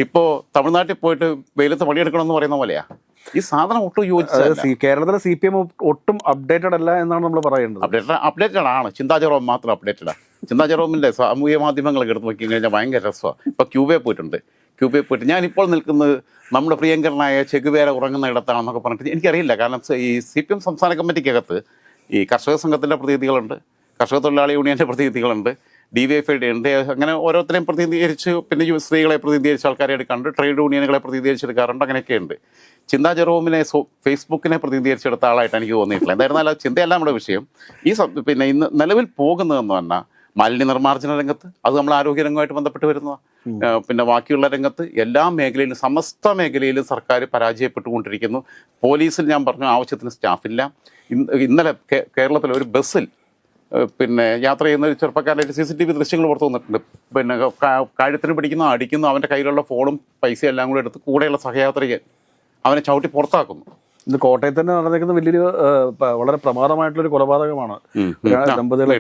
ഇപ്പോൾ തമിഴ്നാട്ടിൽ പോയിട്ട് വെയിലത്ത് പണിയെടുക്കണമെന്ന് പറയുന്ന പോലെയാ. ഈ സാധനം ഒട്ടും യോജിച്ച കേരളത്തിലെ സി പി എം ഒട്ടും അപ്ഡേറ്റഡ് അല്ല എന്നാണ് നമ്മൾ പറയുന്നത് അപ്ഡേറ്റഡ് അപ്ഡേറ്റഡ് ആണ്. ചിന്താ ജെറോം മാത്രം അപ്ഡേറ്റഡാണ് ചിന്താ ജെറോമിന്റെ സാമൂഹ്യ മാധ്യമങ്ങളൊക്കെ എടുത്ത് നോക്കി കഴിഞ്ഞാൽ ഭയങ്കര രസമാണ് ഇപ്പോൾ ക്യൂബേ പോയിട്ടുണ്ട്. ക്യൂബേ പോയിട്ട് ഞാനിപ്പോൾ നിൽക്കുന്നത് നമ്മുടെ പ്രിയങ്കരനായ ചെകുവേര ഉറങ്ങുന്ന ഇടത്താണെന്നൊക്കെ പറഞ്ഞിട്ട് എനിക്കറിയില്ല. കാരണം ഈ സി പി എം സംസ്ഥാന കമ്മിറ്റിക്കകത്ത് ഈ കർഷക സംഘത്തിന്റെ പ്രതിനിധികളുണ്ട്. കർഷക തൊഴിലാളി യൂണിയന്റെ പ്രതിനിധികളുണ്ട്. ഡി വൈ എഫ് ഐഡി ഉണ്ട്. അങ്ങനെ ഓരോരുത്തരെയും പ്രതിനിധീകരിച്ച് പിന്നെ സ്ത്രീകളെ പ്രതിനിധീകരിച്ച ആൾക്കാരെ എടുക്കാറുണ്ട് ട്രേഡ് യൂണിയനുകളെ പ്രതിനിധീകരിച്ചെടുക്കാറുണ്ട്. അങ്ങനെയൊക്കെ ഉണ്ട് ചിന്താ ജെറോമിനെ സോ ഫേസ്ബുക്കിനെ പ്രതിനിധീകരിച്ചെടുത്ത ആളായിട്ട് എനിക്ക് തോന്നിയിട്ടില്ല. എന്തായിരുന്നാലും അത് ചിന്തയല്ല നമ്മുടെ വിഷയം. ഈ പിന്നെ ഇന്ന് നിലവിൽ പോകുന്നതെന്ന് പറഞ്ഞാൽ മാലിന്യ നിർമ്മാർജന രംഗത്ത് അത് നമ്മൾ ആരോഗ്യരംഗമായിട്ട് ബന്ധപ്പെട്ട് വരുന്നതാണ് പിന്നെ ബാക്കിയുള്ള രംഗത്ത് എല്ലാ മേഖലയിലും സമസ്ത മേഖലയിലും സർക്കാർ പരാജയപ്പെട്ടുകൊണ്ടിരിക്കുന്നു. പോലീസിൽ ഞാൻ പറഞ്ഞു ആവശ്യത്തിന് സ്റ്റാഫില്ല. ഇന്ന് ഇന്നലെ കേരളത്തിലെ ഒരു ബസ്സിൽ പിന്നെ യാത്ര ചെയ്യുന്ന ഒരു ചെറുപ്പക്കാരായിട്ട് സി സി ടി വി ദൃശ്യങ്ങൾ പുറത്തു വന്നിട്ടുണ്ട്. പിന്നെ കാര്യത്തിന് പിടിക്കുന്ന അടിക്കുന്നു അവന്റെ കയ്യിലുള്ള ഫോണും പൈസയും എല്ലാം കൂടെ എടുത്ത് കൂടെയുള്ള സഹയാത്രികൻ അവനെ ചവിട്ടി പുറത്താക്കുന്നു. ഇത് കോട്ടയത്ത് തന്നെ നടന്നിരിക്കുന്ന വലിയൊരു വളരെ പ്രമാദമായിട്ടുള്ള കൊലപാതകമാണ് ദമ്പതികളെ.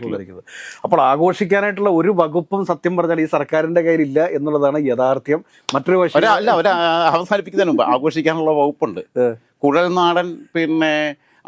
അപ്പോൾ ആഘോഷിക്കാനായിട്ടുള്ള ഒരു വകുപ്പും സത്യം പറഞ്ഞാൽ ഈ സർക്കാരിന്റെ കയ്യിലില്ല എന്നുള്ളതാണ് യഥാർത്ഥ്യം. മറ്റൊരു പക്ഷേ അല്ല ഒരു അവസാനിപ്പിക്കുന്നതിന് മുമ്പ് ആഘോഷിക്കാനുള്ള വകുപ്പുണ്ട്. കുഴൽനാടൻ പിന്നെ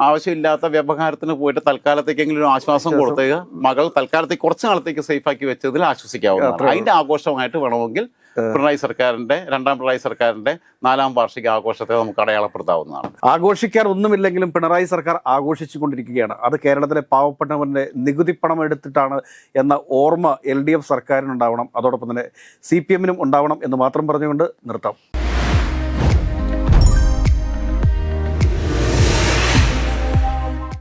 ആവശ്യമില്ലാത്ത വ്യവഹാരത്തിന് പോയിട്ട് തൽക്കാലത്തേക്കെങ്കിലും ഒരു ആശ്വാസം കൊടുത്തുക മകൾ തൽക്കാലത്തേക്ക് കുറച്ച് നാളത്തേക്ക് സേഫാക്കി ആക്കി വെച്ചതിൽ ആശ്വസിക്കാവുന്നതാണ്. അതിന്റെ ആഘോഷമായിട്ട് വേണമെങ്കിൽ പിണറായി സർക്കാരിന്റെ രണ്ടാം പിണറായി സർക്കാരിന്റെ നാലാം വാർഷിക ആഘോഷത്തെ നമുക്ക് അടയാളപ്പെടുത്താവുന്നതാണ്. ആഘോഷിക്കാൻ ഒന്നുമില്ലെങ്കിലും പിണറായി സർക്കാർ ആഘോഷിച്ചു കൊണ്ടിരിക്കുകയാണ് അത് കേരളത്തിലെ പാവപ്പെട്ടവന്റെ നികുതി പണം എടുത്തിട്ടാണ് എന്ന ഓർമ്മ എൽ ഡി എഫ് സർക്കാരിനുണ്ടാവണം. അതോടൊപ്പം തന്നെ സി പി എമ്മിനും ഉണ്ടാവണം എന്ന് മാത്രം പറഞ്ഞുകൊണ്ട് നിർത്താം.